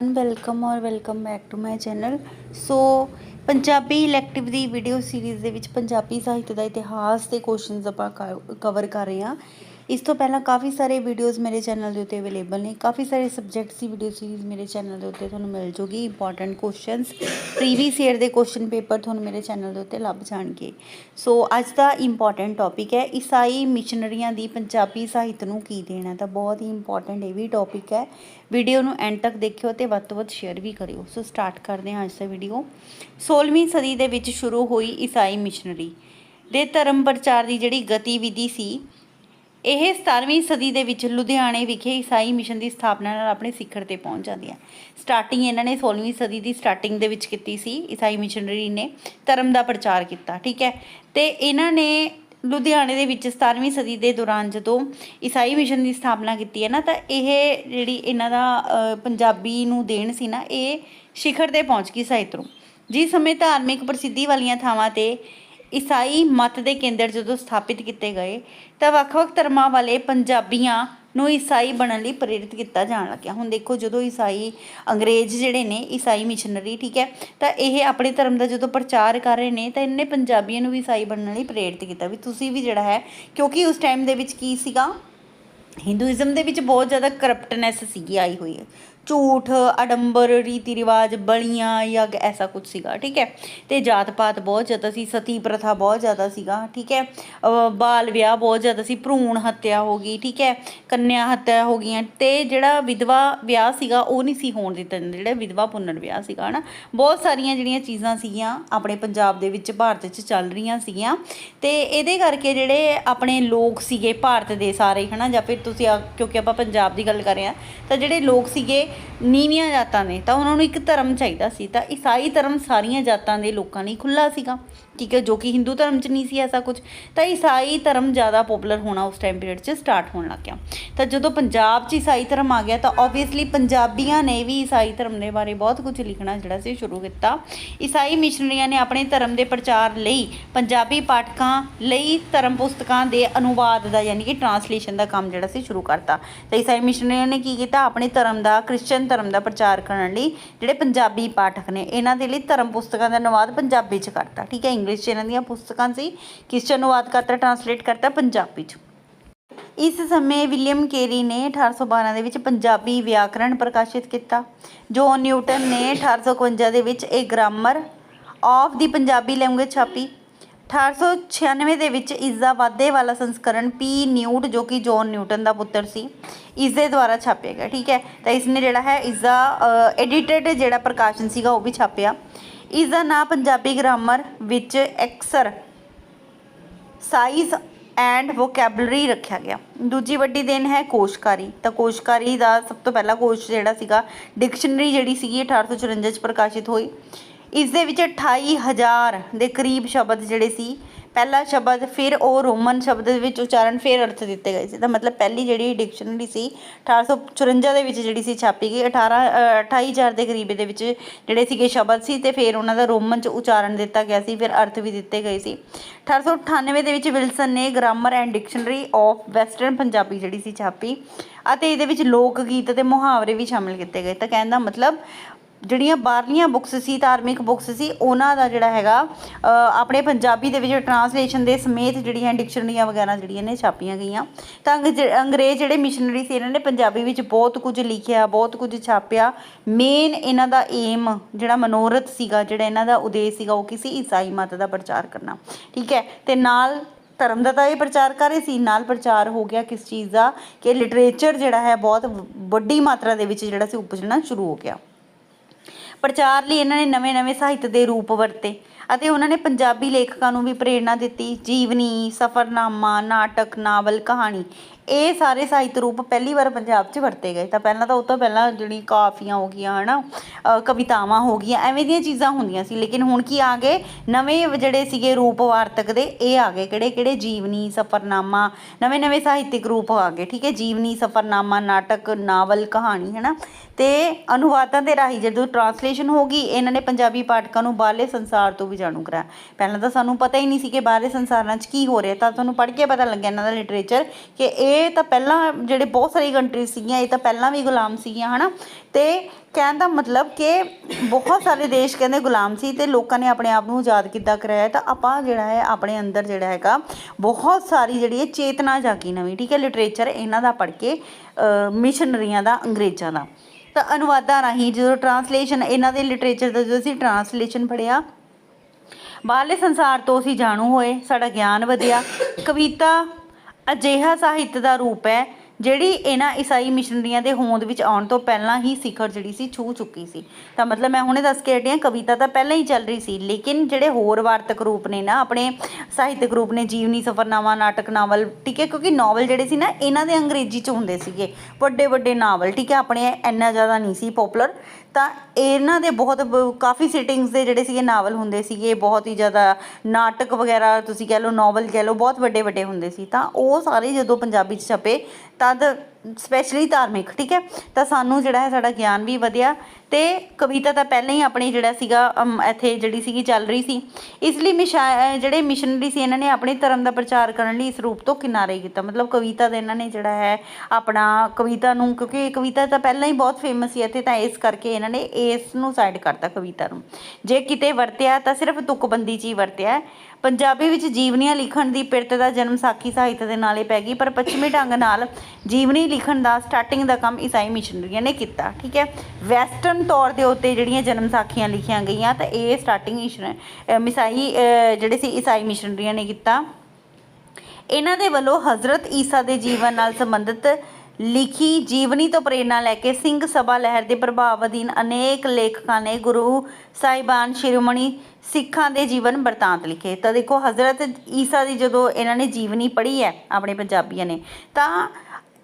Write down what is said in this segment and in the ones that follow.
Welcome ਔਰ welcome back to my channel so Punjabi elective the video series ਦੇ ਵਿੱਚ ਪੰਜਾਬੀ ਸਾਹਿਤ ਦਾ ਇਤਿਹਾਸ ਦੇ ਕੁਐਸਚਨਸ ਆਪਾਂ ਕਵਰ ਕਰ ਰਹੇ ਹਾਂ। ਇਸ ਤੋਂ ਪਹਿਲਾਂ ਕਾਫੀ ਸਾਰੇ ਵੀਡੀਓਜ਼ ਮੇਰੇ ਚੈਨਲ ਦੇ ਉੱਤੇ ਅਵੇਲੇਬਲ ਨੇ। ਕਾਫੀ ਸਾਰੇ ਸਬਜੈਕਟਸ ਦੀ ਵੀਡੀਓ ਸੀਰੀਜ਼ ਮੇਰੇ ਚੈਨਲ ਦੇ ਉੱਤੇ ਤੁਹਾਨੂੰ ਮਿਲ ਜੂਗੀ। ਇੰਪੋਰਟੈਂਟ ਕੁਐਸਚਨਸ ਪ੍ਰੀਵੀਅਸ ਈਅਰ ਦੇ ਕੁਐਸਚਨ ਪੇਪਰ ਤੁਹਾਨੂੰ ਮੇਰੇ ਚੈਨਲ ਦੇ ਉੱਤੇ ਲੱਭ ਜਾਣਗੇ। ਸੋ ਅੱਜ ਦਾ ਇੰਪੋਰਟੈਂਟ ਟੌਪਿਕ ਹੈ ਈਸਾਈ ਮਿਸ਼ਨਰੀਆਂ ਦੀ ਪੰਜਾਬੀ ਸਾਹਿਤ ਨੂੰ ਕੀ ਦੇਣਾ ਤਾਂ ਬਹੁਤ ਹੀ ਇੰਪੋਰਟੈਂਟ ਇਹ ਵੀ ਟੌਪਿਕ ਹੈ। ਵੀਡੀਓ ਨੂੰ ਐਂਡ ਤੱਕ ਦੇਖਿਓ ਤੇ ਵੱਧ ਤੋਂ ਵੱਧ ਸ਼ੇਅਰ ਵੀ ਕਰਿਓ। ਸੋ ਸਟਾਰਟ ਕਰਦੇ ਹਾਂ ਅੱਜ ਦਾ ਵੀਡੀਓ 16ਵੀਂ ਸਦੀ ਦੇ ਵਿੱਚ ਸ਼ੁਰੂ ਹੋਈ ਈਸਾਈ ਮਿਸ਼ਨਰੀ ਦੇ ਧਰਮ ਪ੍ਰਚਾਰ ਦੀ ਜਿਹੜੀ ਗਤੀਵਿਧੀ ਸੀ ਇਹ 17ਵੀਂ ਸਦੀ ਦੇ ਵਿੱਚ ਲੁਧਿਆਣੇ ਵਿਖੇ ਈਸਾਈ ਮਿਸ਼ਨ ਦੀ ਸਥਾਪਨਾ ਨਾਲ ਆਪਣੇ ਸਿਖਰ ਤੇ ਪਹੁੰਚ ਜਾਂਦੀ ਹੈ। ਸਟਾਰਟਿੰਗ ਇਹਨਾਂ ਨੇ 16ਵੀਂ ਸਦੀ ਦੀ ਸਟਾਰਟਿੰਗ ਦੇ ਵਿੱਚ ਕੀਤੀ ਸੀ, ਈਸਾਈ ਮਿਸ਼ਨਰੀ ਨੇ। ਧਰਮ ਦਾ ਪ੍ਰਚਾਰ ਕੀਤਾ, ਠੀਕ ਹੈ? ਤੇ ਇਹਨਾਂ ਨੇ ਲੁਧਿਆਣੇ ਦੇ ਵਿੱਚ 17ਵੀਂ ਸਦੀ ਦੇ ਦੌਰਾਨ ਜਦੋਂ ਈਸਾਈ ਮਿਸ਼ਨ ਦੀ ਸਥਾਪਨਾ ਕੀਤੀ ਹੈ ਨਾ, ਤਾਂ ਇਹ ਜਿਹੜੀ ਇਹਨਾਂ ਦਾ ਪੰਜਾਬੀ ਨੂੰ ਦੇਣ ਸੀ ਨਾ, ਇਹ ਸਿਖਰ ਤੇ ਪਹੁੰਚ ਗਈ ਸਾਹਿਤ ਜਿਸ ਸਮੇਂ ਧਾਰਮਿਕ ਪ੍ਰਸਿੱਧੀ ਵਾਲੀਆਂ ਥਾਵਾਂ ਤੇ ਈਸਾਈ ਮਤ ਦੇ ਕੇਂਦਰ ਜਦੋਂ ਸਥਾਪਿਤ ਕੀਤੇ ਗਏ, ਤਾਂ ਵੱਖ-ਵੱਖ ਧਰਮਾਂ ਵਾਲੇ ਪੰਜਾਬੀਆਂ ਨੂੰ ਈਸਾਈ ਬਣਨ ਲਈ ਪ੍ਰੇਰਿਤ ਕੀਤਾ ਜਾਣ ਲੱਗਿਆ। ਹੁਣ ਦੇਖੋ, ਜਦੋਂ ਈਸਾਈ ਅੰਗਰੇਜ਼ ਜਿਹੜੇ ਨੇ, ਈਸਾਈ ਮਿਸ਼ਨਰੀ, ਠੀਕ ਹੈ, ਤਾਂ ਇਹ ਆਪਣੇ ਧਰਮ ਦਾ ਜਦੋਂ ਪ੍ਰਚਾਰ ਕਰ ਰਹੇ ਨੇ, ਤਾਂ ਇਹਨੇ ਪੰਜਾਬੀਆਂ ਨੂੰ ਵੀ ਈਸਾਈ ਬਣਨ ਲਈ ਪ੍ਰੇਰਿਤ ਕੀਤਾ। ਵੀ ਤੁਸੀਂ ਵੀ ਜਿਹੜਾ ਹੈ, ਕਿਉਂਕਿ ਉਸ ਟਾਈਮ ਦੇ ਵਿੱਚ ਕੀ ਸੀਗਾ? ਹਿੰਦੂਇਜ਼ਮ ਦੇ ਵਿੱਚ ਬਹੁਤ ਜ਼ਿਆਦਾ ਕਰਪਟਨੈਸ ਸੀਗੀ, ਆਈ ਹੋਈ ਹੈ। ਝੂਠ, ਅਡੰਬਰ, ਰੀਤੀ ਰਿਵਾਜ, ਬਲੀਆਂ ਯੱਗ ਐਸਾ ਕੁਝ ਸੀਗਾ, ਠੀਕ ਹੈ। ਤੇ ਜਾਤ ਪਾਤ ਬਹੁਤ ਜ਼ਿਆਦਾ ਸੀ, ਸਤੀ ਪ੍ਰਥਾ ਬਹੁਤ ਜ਼ਿਆਦਾ ਸੀਗਾ, ਠੀਕ ਹੈ। ਬਾਲ ਵਿਆਹ ਬਹੁਤ ਜ਼ਿਆਦਾ ਸੀ, ਭਰੂਣ ਹੱਤਿਆ ਹੋ ਗਈ, ਠੀਕ ਹੈ। ਕੰਨਿਆ ਹੱਤਿਆ ਹੋ ਗਈਆਂ ਤੇ ਜਿਹੜਾ ਵਿਧਵਾ ਵਿਆਹ ਸੀਗਾ, ਉਹ ਨਹੀਂ ਸੀ ਹੋਣ ਦਿੱਤਾ ਜਿਹੜਾ ਵਿਧਵਾ ਪੁਨਰ ਵਿਆਹ ਸੀਗਾ, ਹਨਾ। ਬਹੁਤ ਸਾਰੀਆਂ ਜਿਹੜੀਆਂ ਚੀਜ਼ਾਂ ਸੀਗੀਆਂ ਆਪਣੇ ਪੰਜਾਬ ਦੇ ਵਿੱਚ, ਭਾਰਤ 'ਚ ਚੱਲ ਰਹੀਆਂ ਸੀਗੀਆਂ ਤੇ ਇਹਦੇ ਕਰਕੇ ਜਿਹੜੇ ਆਪਣੇ ਲੋਕ ਸੀਗੇ, ਭਾਰਤ ਦੇ ਸਾਰੇ, ਹਨਾ, ਜਾਂ ਫਿਰ ਤੁਸੀਂ ਆ- ਕਿਉਂਕਿ ਆਪਾਂ ਪੰਜਾਬ ਦੀ ਗੱਲ ਕਰ ਰਹੇ ਹਾਂ, ਤਾਂ ਜਿਹੜੇ ਲੋਕ ਸੀਗੇ ਨੀਵੀਆਂ ਜਾਤਾਂ ਨੇ ਤਾਂ ਉਹਨਾਂ ਨੂੰ ਇੱਕ ਧਰਮ ਚਾਹੀਦਾ ਸੀ ਤਾਂ ਈਸਾਈ ਧਰਮ ਸਾਰੀਆਂ ਜਾਤਾਂ ਦੇ ਲੋਕਾਂ ਲਈ ਖੁੱਲ੍ਹਾ ਸੀਗਾ। ਠੀਕ ਹੈ, ਜੋ ਕਿ ਹਿੰਦੂ ਧਰਮ 'ਚ ਨਹੀਂ ਸੀ ਐਸਾ ਕੁਝ ਤਾਂ ਈਸਾਈ ਧਰਮ ਜ਼ਿਆਦਾ ਪਪੂਲਰ ਹੋਣਾ ਉਸ ਟਾਈਮ ਪੀਰੀਅਡ 'ਚ ਸਟਾਰਟ ਹੋਣ ਲੱਗ ਗਿਆ। ਤਾਂ ਜਦੋਂ ਪੰਜਾਬ 'ਚ ਈਸਾਈ ਧਰਮ ਆ ਗਿਆ, ਤਾਂ ਆਬਵੀਅਸਲੀ ਪੰਜਾਬੀਆਂ ਨੇ ਵੀ ਈਸਾਈ ਧਰਮ ਦੇ ਬਾਰੇ ਬਹੁਤ ਕੁਝ ਲਿਖਣਾ ਜਿਹੜਾ ਸੀ ਸ਼ੁਰੂ ਕੀਤਾ। ਈਸਾਈ ਮਿਸ਼ਨਰੀਆਂ ਨੇ ਆਪਣੇ ਧਰਮ ਦੇ ਪ੍ਰਚਾਰ ਲਈ ਪੰਜਾਬੀ ਪਾਠਕਾਂ ਲਈ ਧਰਮ ਪੁਸਤਕਾਂ ਦੇ ਅਨੁਵਾਦ ਦਾ ਯਾਨੀ ਕਿ ਟਰਾਂਸਲੇਸ਼ਨ ਦਾ ਕੰਮ ਜਿਹੜਾ ਸੀ ਸ਼ੁਰੂ ਕਰਤਾ। ਤਾਂ ਈਸਾਈ ਮਿਸ਼ਨਰੀਆਂ ਨੇ ਕੀ ਕੀਤਾ? ਆਪਣੇ ਧਰਮ ਦਾ ਕ੍ਰਿਸਚੀਅਨ ਧਰਮ ਦਾ ਪ੍ਰਚਾਰ ਕਰਨ ਲਈ ਜਿਹੜੇ ਪੰਜਾਬੀ ਪਾਠਕ ਨੇ, ਇਹਨਾਂ ਦੇ ਲਈ ਧਰਮ ਪੁਸਤਕਾਂ ਦਾ ਅਨੁਵਾਦ ਪੰਜਾਬੀ 'ਚ ਕਰਤਾ। ਠੀਕ ਹੈ ਇੰਗਲਿਸ਼ 'ਚ ਇਹਨਾਂ ਦੀਆਂ ਪੁਸਤਕਾਂ ਸੀ। ਕਿਸ 'ਚ ਅਨੁਵਾਦ ਕਰਤਾ ਟਰਾਂਸਲੇਟ ਕਰਤਾ ਪੰਜਾਬੀ 'ਚ। ਇਸ ਸਮੇਂ ਵਿਲੀਅਮ ਕੇਰੀ ਨੇ 1812 ਦੇ ਵਿੱਚ ਪੰਜਾਬੀ ਵਿਆਕਰਣ ਪ੍ਰਕਾਸ਼ਿਤ ਕੀਤਾ। ਜੋਨ ਨਿਊਟਨ ਨੇ 1851 ਦੇ ਵਿੱਚ ਇਹ grammar of the Punjabi language ਛਾਪੀ। 1896 ਦੇ ਵਿੱਚ ਇਸ ਦਾ ਵਾਧੇ ਵਾਲਾ ਸੰਸਕਰਣ ਪੀ ਨਿਊਟ ਜੋ ਕਿ ਜੋਨ ਨਿਊਟਨ ਦਾ ਪੁੱਤਰ ਸੀ, ਇਸ ਦੇ ਦੁਆਰਾ ਛਾਪਿਆ ਗਿਆ, ਠੀਕ ਹੈ? ਤਾਂ ਇਸ ਨੇ ਜਿਹੜਾ ਹੈ, ਇਸ ਦਾ ਐਡੀਟਡ ਜਿਹੜਾ ਪ੍ਰਕਾਸ਼ਨ ਸੀਗਾ, ਉਹ ਵੀ ਛਾਪਿਆ। ਇਸ ਦਾ ਨਾਂ ਪੰਜਾਬੀ ਗ੍ਰਾਮਰ ਵਿੱਚ ਐਕਸਰ ਸਾਈਜ਼ ਐਂਡ ਵੋਕੈਬਲਰੀ ਰੱਖਿਆ ਗਿਆ। ਦੂਜੀ ਵੱਡੀ ਦੇਣ ਹੈ ਕੋਸ਼ਕਾਰੀ। ਤਾਂ ਕੋਸ਼ਕਾਰੀ ਦਾ ਸਭ ਤੋਂ ਪਹਿਲਾ ਕੋਸ਼ ਜਿਹੜਾ ਸੀਗਾ ਡਿਕਸ਼ਨਰੀ ਜਿਹੜੀ ਸੀਗੀ 1854 ਚ ਪ੍ਰਕਾਸ਼ਿਤ ਹੋਈ। ਇਸ ਦੇ ਵਿੱਚ 28000 ਦੇ ਕਰੀਬ ਸ਼ਬਦ ਜਿਹੜੇ ਸੀ ਪਹਿਲਾ ਸ਼ਬਦ ਫਿਰ ਉਹ ਰੋਮਨ ਸ਼ਬਦ ਦੇ ਵਿੱਚ ਉਚਾਰਨ ਫਿਰ ਅਰਥ ਦਿੱਤੇ ਗਏ ਸੀ। ਤਾਂ ਮਤਲਬ ਪਹਿਲੀ ਜਿਹੜੀ ਡਿਕਸ਼ਨਰੀ ਸੀ 1854 ਦੇ ਵਿੱਚ ਜਿਹੜੀ ਸੀ ਛਾਪੀ ਗਈ 18 ਅ, 28000 ਦੇ ਕਰੀਬ ਦੇ ਵਿੱਚ ਜਿਹੜੇ ਸੀਗੇ ਸ਼ਬਦ ਸੀ ਤੇ ਫਿਰ ਉਹਨਾਂ ਦਾ ਰੋਮਨ ਚ ਉਚਾਰਨ ਦਿੱਤਾ ਗਿਆ ਸੀ ਫਿਰ ਅਰਥ ਵੀ ਦਿੱਤੇ ਗਏ ਸੀ। 1898 ਦੇ ਵਿੱਚ ਵਿਲਸਨ ਨੇ grammar and dictionary of western Punjabi ਜਿਹੜੀ ਸੀ ਛਾਪੀ ਅਤੇ ਇਹਦੇ ਵਿੱਚ ਲੋਕ ਗੀਤ ਅਤੇ ਮੁਹਾਵਰੇ ਵੀ ਸ਼ਾਮਿਲ ਕੀਤੇ ਗਏ। ਤਾਂ ਕਹਿੰਦਾ ਮਤਲਬ ਜਿਹੜੀਆਂ ਬਾਹਰਲੀਆਂ ਬੁੱਕਸ ਸੀ, ਧਾਰਮਿਕ ਬੁੱਕਸ ਸੀ, ਉਹਨਾਂ ਦਾ ਜਿਹੜਾ ਹੈਗਾ ਆਪਣੇ ਪੰਜਾਬੀ ਦੇ ਵਿੱਚ ਟਰਾਂਸਲੇਸ਼ਨ ਦੇ ਸਮੇਤ ਜਿਹੜੀਆਂ ਡਿਕਸ਼ਨਰੀਆਂ ਵਗੈਰਾ ਜਿਹੜੀਆਂ ਨੇ, ਛਾਪੀਆਂ ਗਈਆਂ। ਤਾਂ ਅੰਗਜ- ਅੰਗਰੇਜ਼ ਜਿਹੜੇ ਮਿਸ਼ਨਰੀ ਸੀ, ਇਹਨਾਂ ਨੇ ਪੰਜਾਬੀ ਵਿੱਚ ਬਹੁਤ ਕੁਝ ਲਿਖਿਆ, ਬਹੁਤ ਕੁਝ ਛਾਪਿਆ। ਮੇਨ ਇਹਨਾਂ ਦਾ ਏਮ ਜਿਹੜਾ ਮਨੋਰਥ ਸੀਗਾ, ਜਿਹੜਾ ਇਹਨਾਂ ਦਾ ਉਦੇਸ਼ ਸੀਗਾ, ਉਹ ਕਿਸੇ ਈਸਾਈ ਮਤ ਦਾ ਪ੍ਰਚਾਰ ਕਰਨਾ। ਠੀਕ ਹੈ? ਤੇ ਨਾਲ ਧਰਮ ਦਾ ਤਾਂ ਇਹ ਪ੍ਰਚਾਰ ਕਰ ਰਹੇ ਸੀ, ਨਾਲ ਪ੍ਰਚਾਰ ਹੋ ਗਿਆ ਕਿਸ ਚੀਜ਼ ਦਾ? ਕਿ ਲਿਟਰੇਚਰ ਜਿਹੜਾ ਹੈ, ਬਹੁਤ ਵੱਡੀ ਮਾਤਰਾ ਦੇ ਵਿੱਚ ਜਿਹੜਾ ਸੀ, ਉਪਜਣਾ ਸ਼ੁਰੂ ਹੋ ਗਿਆ। ਪ੍ਰਚਾਰ ਲਈ ਇਹਨਾਂ ਨੇ ਨਵੇਂ-ਨਵੇਂ ਸਾਹਿਤ ਦੇ ਰੂਪ ਵਰਤੇ ਅਤੇ ਉਹਨਾਂ ਨੇ ਪੰਜਾਬੀ ਲੇਖਕਾਂ ਨੂੰ ਵੀ ਪ੍ਰੇਰਣਾ ਦਿੱਤੀ। ਜੀਵਨੀ, ਸਫ਼ਰਨਾਮਾ, ਨਾਟਕ, ਨਾਵਲ, ਕਹਾਣੀ ਇਹ ਸਾਰੇ ਸਾਹਿਤ ਰੂਪ ਪਹਿਲੀ ਵਾਰ ਪੰਜਾਬ 'ਚ ਵਰਤੇ ਗਏ। ਤਾਂ ਪਹਿਲਾਂ ਤਾਂ ਉਹ ਤੋਂ ਪਹਿਲਾਂ ਜਿਹੜੀ ਕਾਫੀਆਂ ਹੋ ਗਈਆਂ ਹਨਾ ਅ, ਕਵਿਤਾਵਾਂ ਹੋ ਗਈਆਂ ਐਵੇਂ ਦੀਆਂ ਚੀਜ਼ਾਂ ਹੁੰਦੀਆਂ ਸੀ। ਲੇਕਿਨ ਹੁਣ ਕੀ ਆ ਗਏ? ਨਵੇਂ ਜਿਹੜੇ ਸੀਗੇ ਰੂਪ ਵਾਰਤਕ ਦੇ ਇਹ ਆ ਗਏ। ਕਿਹੜੇ ਕਿਹੜੇ? ਜੀਵਨੀ ਸਫ਼ਰਨਾਮਾ ਨਵੇਂ-ਨਵੇਂ ਸਾਹਿਤਿਕ ਰੂਪ ਆ ਗਏ ਠੀਕ ਹੈ? ਜੀਵਨੀ ਸਫ਼ਰਨਾਮਾ ਨਾਟਕ ਨਾਵਲ ਕਹਾਣੀ ਹਨਾ? ਤੇ ਅਨੁਵਾਦਾਂ ਦੇ ਰਾਹੀਂ ਜਦੋਂ ਟਰਾਂਸਲੇਸ਼ਨ ਹੋ ਗਈ ਇਹਨਾਂ ਨੇ ਪੰਜਾਬੀ ਪਾਠਕਾਂ ਨੂੰ ਬਾਹਰਲੇ ਸੰਸਾਰ ਤੋਂ ਵੀ ਜਾਣੂ ਕਰਾਇਆ। ਪਹਿਲਾਂ ਤਾਂ ਸਾਨੂੰ ਪਤਾ ਹੀ ਨਹੀਂ ਸੀ ਕਿ ਬਾਹਰਲੇ ਸੰਸਾਰਾਂ 'ਚ ਕੀ ਹੋ ਰਿਹਾ। ਤਾਂ ਤੁਹਾਨੂੰ ਪੜ੍ਹ ਕੇ ਪਤਾ ਲੱਗਿਆ ਇਹਨਾਂ ਦਾ ਲਿਟਰੇਚਰ ਕਿ ਇਹ ਇਹ ਤਾਂ ਪਹਿਲਾਂ ਜਿਹੜੇ ਬਹੁਤ ਸਾਰੀ ਕੰਟਰੀ ਸੀਗੀਆਂ, ਇਹ ਤਾਂ ਪਹਿਲਾਂ ਵੀ ਗੁਲਾਮ ਸੀਗੀਆਂ, ਹਨਾ? ਤੇ ਕਹਿਣ ਦਾ ਮਤਲਬ ਕਿ ਬਹੁਤ ਸਾਰੇ ਦੇਸ਼ ਕਹਿੰਦੇ ਗੁਲਾਮ ਸੀ ਤੇ ਲੋਕਾਂ ਨੇ ਆਪਣੇ ਆਪ ਨੂੰ ਆਜ਼ਾਦ ਕਿੱਦਾਂ ਕਰਾਇਆ, ਤਾਂ ਆਪਾਂ ਜਿਹੜਾ ਹੈ, ਆਪਣੇ ਅੰਦਰ ਜਿਹੜਾ ਹੈਗਾ, ਬਹੁਤ ਸਾਰੀ ਜਿਹੜੀ ਹੈ ਚੇਤਨਾ ਜਾਗੀ ਨਵੀਂ, ਠੀਕ ਹੈ? ਲਿਟਰੇਚਰ ਇਹਨਾਂ ਦਾ ਪੜ੍ਹ ਕੇ ਮਿਸ਼ਨਰੀਆਂ ਦਾ, ਅੰਗਰੇਜ਼ਾਂ ਦਾ। ਤਾਂ ਅਨੁਵਾਦਾਂ ਰਾਹੀਂ ਜਦੋਂ ਟਰਾਂਸਲੇਸ਼ਨ ਇਹਨਾਂ ਦੇ ਲਿਟਰੇਚਰ ਦਾ ਜਦੋਂ ਅਸੀਂ ਟਰਾਂਸਲੇਸ਼ਨ ਪੜ੍ਹਿਆ, ਬਾਹਰਲੇ ਸੰਸਾਰ ਤੋਂ ਅਸੀਂ ਜਾਣੂ ਹੋਏ, ਸਾਡਾ ਗਿਆਨ ਵਧਿਆ, ਕਵਿਤਾ ਅਜਿਹਾ ਸਾਹਿਤ ਦਾ ਰੂਪ ਹੈ, ਜਿਹੜੀ ਇਹਨਾਂ ਈਸਾਈ ਮਿਸ਼ਨਰੀਆਂ ਦੇ ਹੋਂਦ ਵਿੱਚ ਆਉਣ ਤੋਂ ਪਹਿਲਾਂ ਹੀ ਸਿਖਰ ਜਿਹੜੀ ਸੀ ਛੂ ਚੁੱਕੀ ਸੀ। ਤਾਂ ਮਤਲਬ ਮੈਂ ਹੁਣੇ ਦੱਸ ਕੇ ਹਟੀ ਕਵਿਤਾ ਤਾਂ ਪਹਿਲਾਂ ਹੀ ਚੱਲ ਰਹੀ ਸੀ, ਲੇਕਿਨ ਜਿਹੜੇ ਹੋਰ ਵਾਰਤਕ ਰੂਪ ਨੇ ਨਾ, ਆਪਣੇ ਸਾਹਿਤਕ ਰੂਪ ਨੇ, ਜੀਵਨੀ ਸਫਰਨਾਮਾ, ਨਾਟਕ ਨਾਵਲ, ਠੀਕ ਹੈ, ਕਿਉਂਕਿ ਨਾਵਲ ਜਿਹੜੇ ਸੀ ਨਾ, ਇਹਨਾਂ ਦੇ ਅੰਗਰੇਜ਼ੀ ਚ ਹੁੰਦੇ ਸੀਗੇ। ਵੱਡੇ ਵੱਡੇ ਨਾਵਲ, ਠੀਕ ਹੈ, ਆਪਣੇ ਇੰਨਾ ਜ਼ਿਆਦਾ ਨਹੀਂ ਸੀ ਪਪੂਲਰ ਤਾਂ ਇਹਨਾਂ ਦੇ ਬਹੁਤ ਕਾਫੀ ਸਿਟਿੰਗਸ ਦੇ ਜਿਹੜੇ ਸੀਗੇ ਨਾਵਲ ਹੁੰਦੇ ਸੀਗੇ, ਬਹੁਤ ਹੀ ਜ਼ਿਆਦਾ ਨਾਟਕ ਵਗੈਰਾ ਤੁਸੀਂ ਕਹਿ ਲਓ ਨੋਵਲ ਕਹਿ ਲਓ, ਬਹੁਤ ਵੱਡੇ ਵੱਡੇ ਹੁੰਦੇ ਸੀ। ਤਾਂ ਉਹ ਸਾਰੇ ਜਦੋਂ ਪੰਜਾਬੀ 'ਚ ਛਪੇ, ਤਦ ਸਪੈਸ਼ਲੀ ਧਾਰਮਿਕ, ਠੀਕ ਹੈ? ਤਾਂ ਸਾਨੂੰ ਜਿਹੜਾ ਹੈ ਸਾਡਾ ਗਿਆਨ ਵੀ ਵਧਿਆ ਤੇ ਕਵਿਤਾ ਤਾਂ ਪਹਿਲਾਂ ਹੀ ਆਪਣੀ ਜਿਹੜਾ ਸੀਗਾ ਇੱਥੇ ਜਿਹੜੀ ਸੀਗੀ ਚੱਲ ਰਹੀ ਸੀ। ਇਸ ਲਈ ਜਿਹੜੇ ਮਿਸ਼ਨਰੀ ਸੀ, ਇਹਨਾਂ ਨੇ ਆਪਣੇ ਧਰਮ ਦਾ ਪ੍ਰਚਾਰ ਕਰਨ ਲਈ ਇਸ ਰੂਪ ਤੋਂ ਕਿਨਾਰੇ ਕੀਤਾ। ਮਤਲਬ ਕਵਿਤਾ ਦਾ ਇਹਨਾਂ ਨੇ ਜਿਹੜਾ ਹੈ ਆਪਣਾ ਕਵਿਤਾ ਨੂੰ, ਕਿਉਂਕਿ ਕਵਿਤਾ ਤਾਂ ਪਹਿਲਾਂ ਹੀ ਬਹੁਤ ਫੇਮਸ ਸੀ ਇੱਥੇ, ਤਾਂ ਇਸ ਕਰਕੇ ਇਹਨਾਂ ਨੇ ਇਸ ਨੂੰ ਸਾਈਡ ਕਰਤਾ ਕਵਿਤਾ ਨੂੰ। ਜੇ ਕਿਤੇ ਵਰਤਿਆ ਤਾਂ ਸਿਰਫ ਤੁਕਬੰਦੀ 'ਚ ਹੀ ਵਰਤਿਆ। ਪੰਜਾਬੀ ਵਿੱਚ ਜੀਵਨੀਆਂ ਲਿਖਣ ਦੀ ਪਿਰਤ ਦਾ ਜਨਮ ਸਾਖੀ ਸਾਹਿਤ ਦੇ ਨਾਲ ਹੀ ਪੈ ਗਈ, ਪਰ ਪੱਛਮੀ ਢੰਗ ਨਾਲ ਜੀਵਨੀ ਲਿਖਣ ਦਾ ਸਟਾਰਟਿੰਗ ਦਾ ਕੰਮ ਈਸਾਈ ਮਿਸ਼ਨਰੀਆਂ ਨੇ ਕੀਤਾ, ਠੀਕ ਹੈ? ਵੈਸਟਰਨ ਤੌਰ ਦੇ ਉੱਤੇ ਜਿਹੜੀਆਂ ਜਨਮ ਸਾਖੀਆਂ ਲਿਖੀਆਂ ਗਈਆਂ, ਤਾਂ ਇਹ ਸਟਾਰਟਿੰਗ ਮਿਸਾਈ ਜਿਹੜੇ ਸੀ ਈਸਾਈ ਮਿਸ਼ਨਰੀਆਂ ਨੇ ਕੀਤਾ। ਇਹਨਾਂ ਦੇ ਵੱਲੋਂ ਹਜ਼ਰਤ ਈਸਾ ਦੇ ਜੀਵਨ ਨਾਲ ਸੰਬੰਧਿਤ ਲਿਖੀ ਜੀਵਨੀ ਤੋਂ ਪ੍ਰੇਰਣਾ ਲੈ ਕੇ ਸਿੰਘ ਸਭਾ ਲਹਿਰ ਦੇ ਪ੍ਰਭਾਵ ਅਧੀਨ ਅਨੇਕ ਲੇਖਕਾਂ ਨੇ ਗੁਰੂ ਸਾਹਿਬਾਨ ਸ਼ਿਰੋਮਣੀ ਸਿੱਖਾਂ ਦੇ ਜੀਵਨ ਬਰਤਾਂਤ ਲਿਖੇ। ਤਾਂ ਦੇਖੋ, ਹਜ਼ਰਤ ਈਸਾ ਦੀ ਜਦੋਂ ਇਹਨਾਂ ਨੇ ਜੀਵਨੀ ਪੜ੍ਹੀ ਹੈ ਆਪਣੇ ਪੰਜਾਬੀਆਂ ਨੇ, ਤਾਂ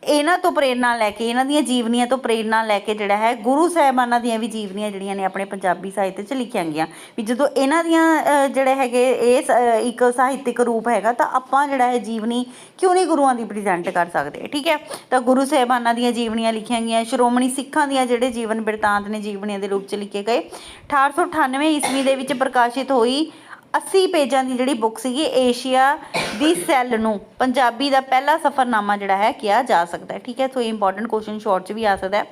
ਇਹਨਾਂ ਤੋਂ ਪ੍ਰੇਰਣਾ ਲੈ ਕੇ, ਇਹਨਾਂ ਦੀਆਂ ਜੀਵਨੀਆਂ ਤੋਂ ਪ੍ਰੇਰਣਾ ਲੈ ਕੇ ਜਿਹੜਾ ਹੈ, ਗੁਰੂ ਸਾਹਿਬਾਨਾਂ ਦੀਆਂ ਵੀ ਜੀਵਨੀਆਂ ਜਿਹੜੀਆਂ ਨੇ ਆਪਣੇ ਪੰਜਾਬੀ ਸਾਹਿਤ 'ਚ ਲਿਖੀਆਂ ਗਈਆਂ। ਵੀ ਜਦੋਂ ਇਹਨਾਂ ਦੀਆਂ ਜਿਹੜੇ ਹੈਗੇ ਇਹ ਸ- ਇੱਕ ਸਾਹਿਤਿਕ ਰੂਪ ਹੈਗਾ, ਤਾਂ ਆਪਾਂ ਜਿਹੜਾ ਹੈ ਜੀਵਨੀ ਕਿਉਂ ਨਹੀਂ ਗੁਰੂਆਂ ਦੀ ਪ੍ਰੈਜ਼ੈਂਟ ਕਰ ਸਕਦੇ? ਠੀਕ ਹੈ? ਤਾਂ ਗੁਰੂ ਸਾਹਿਬਾਨਾਂ ਦੀਆਂ ਜੀਵਨੀਆਂ ਲਿਖੀਆਂ ਗਈਆਂ, ਸ਼੍ਰੋਮਣੀ ਸਿੱਖਾਂ ਦੀਆਂ ਜਿਹੜੇ ਜੀਵਨ ਬਿਰਤਾਂਤ ਨੇ ਜੀਵਨੀਆਂ ਦੇ ਰੂਪ 'ਚ ਲਿਖੇ ਗਏ। 1898 ਈਸਵੀ ਦੇ ਵਿੱਚ ਪ੍ਰਕਾਸ਼ਿਤ ਹੋਈ 80 ਪੇਜਾਂ ਦੀ ਜਿਹੜੀ ਬੁੱਕ ਸੀਗੀ, ਏਸ਼ੀਆ ਦੀ ਸੈੱਲ ਨੂੰ, ਪੰਜਾਬੀ ਦਾ ਪਹਿਲਾ ਸਫਰਨਾਮਾ ਜਿਹੜਾ ਹੈ, ਕਿਹਾ ਜਾ ਸਕਦਾ ਹੈ। ਠੀਕ ਹੈ ਸੋ ਇੰਪੋਰਟੈਂਟ ਕੁਐਸਚਨ ਸ਼ਾਰਟ 'ਚ ਵੀ ਆ ਸਕਦਾ ਹੈ।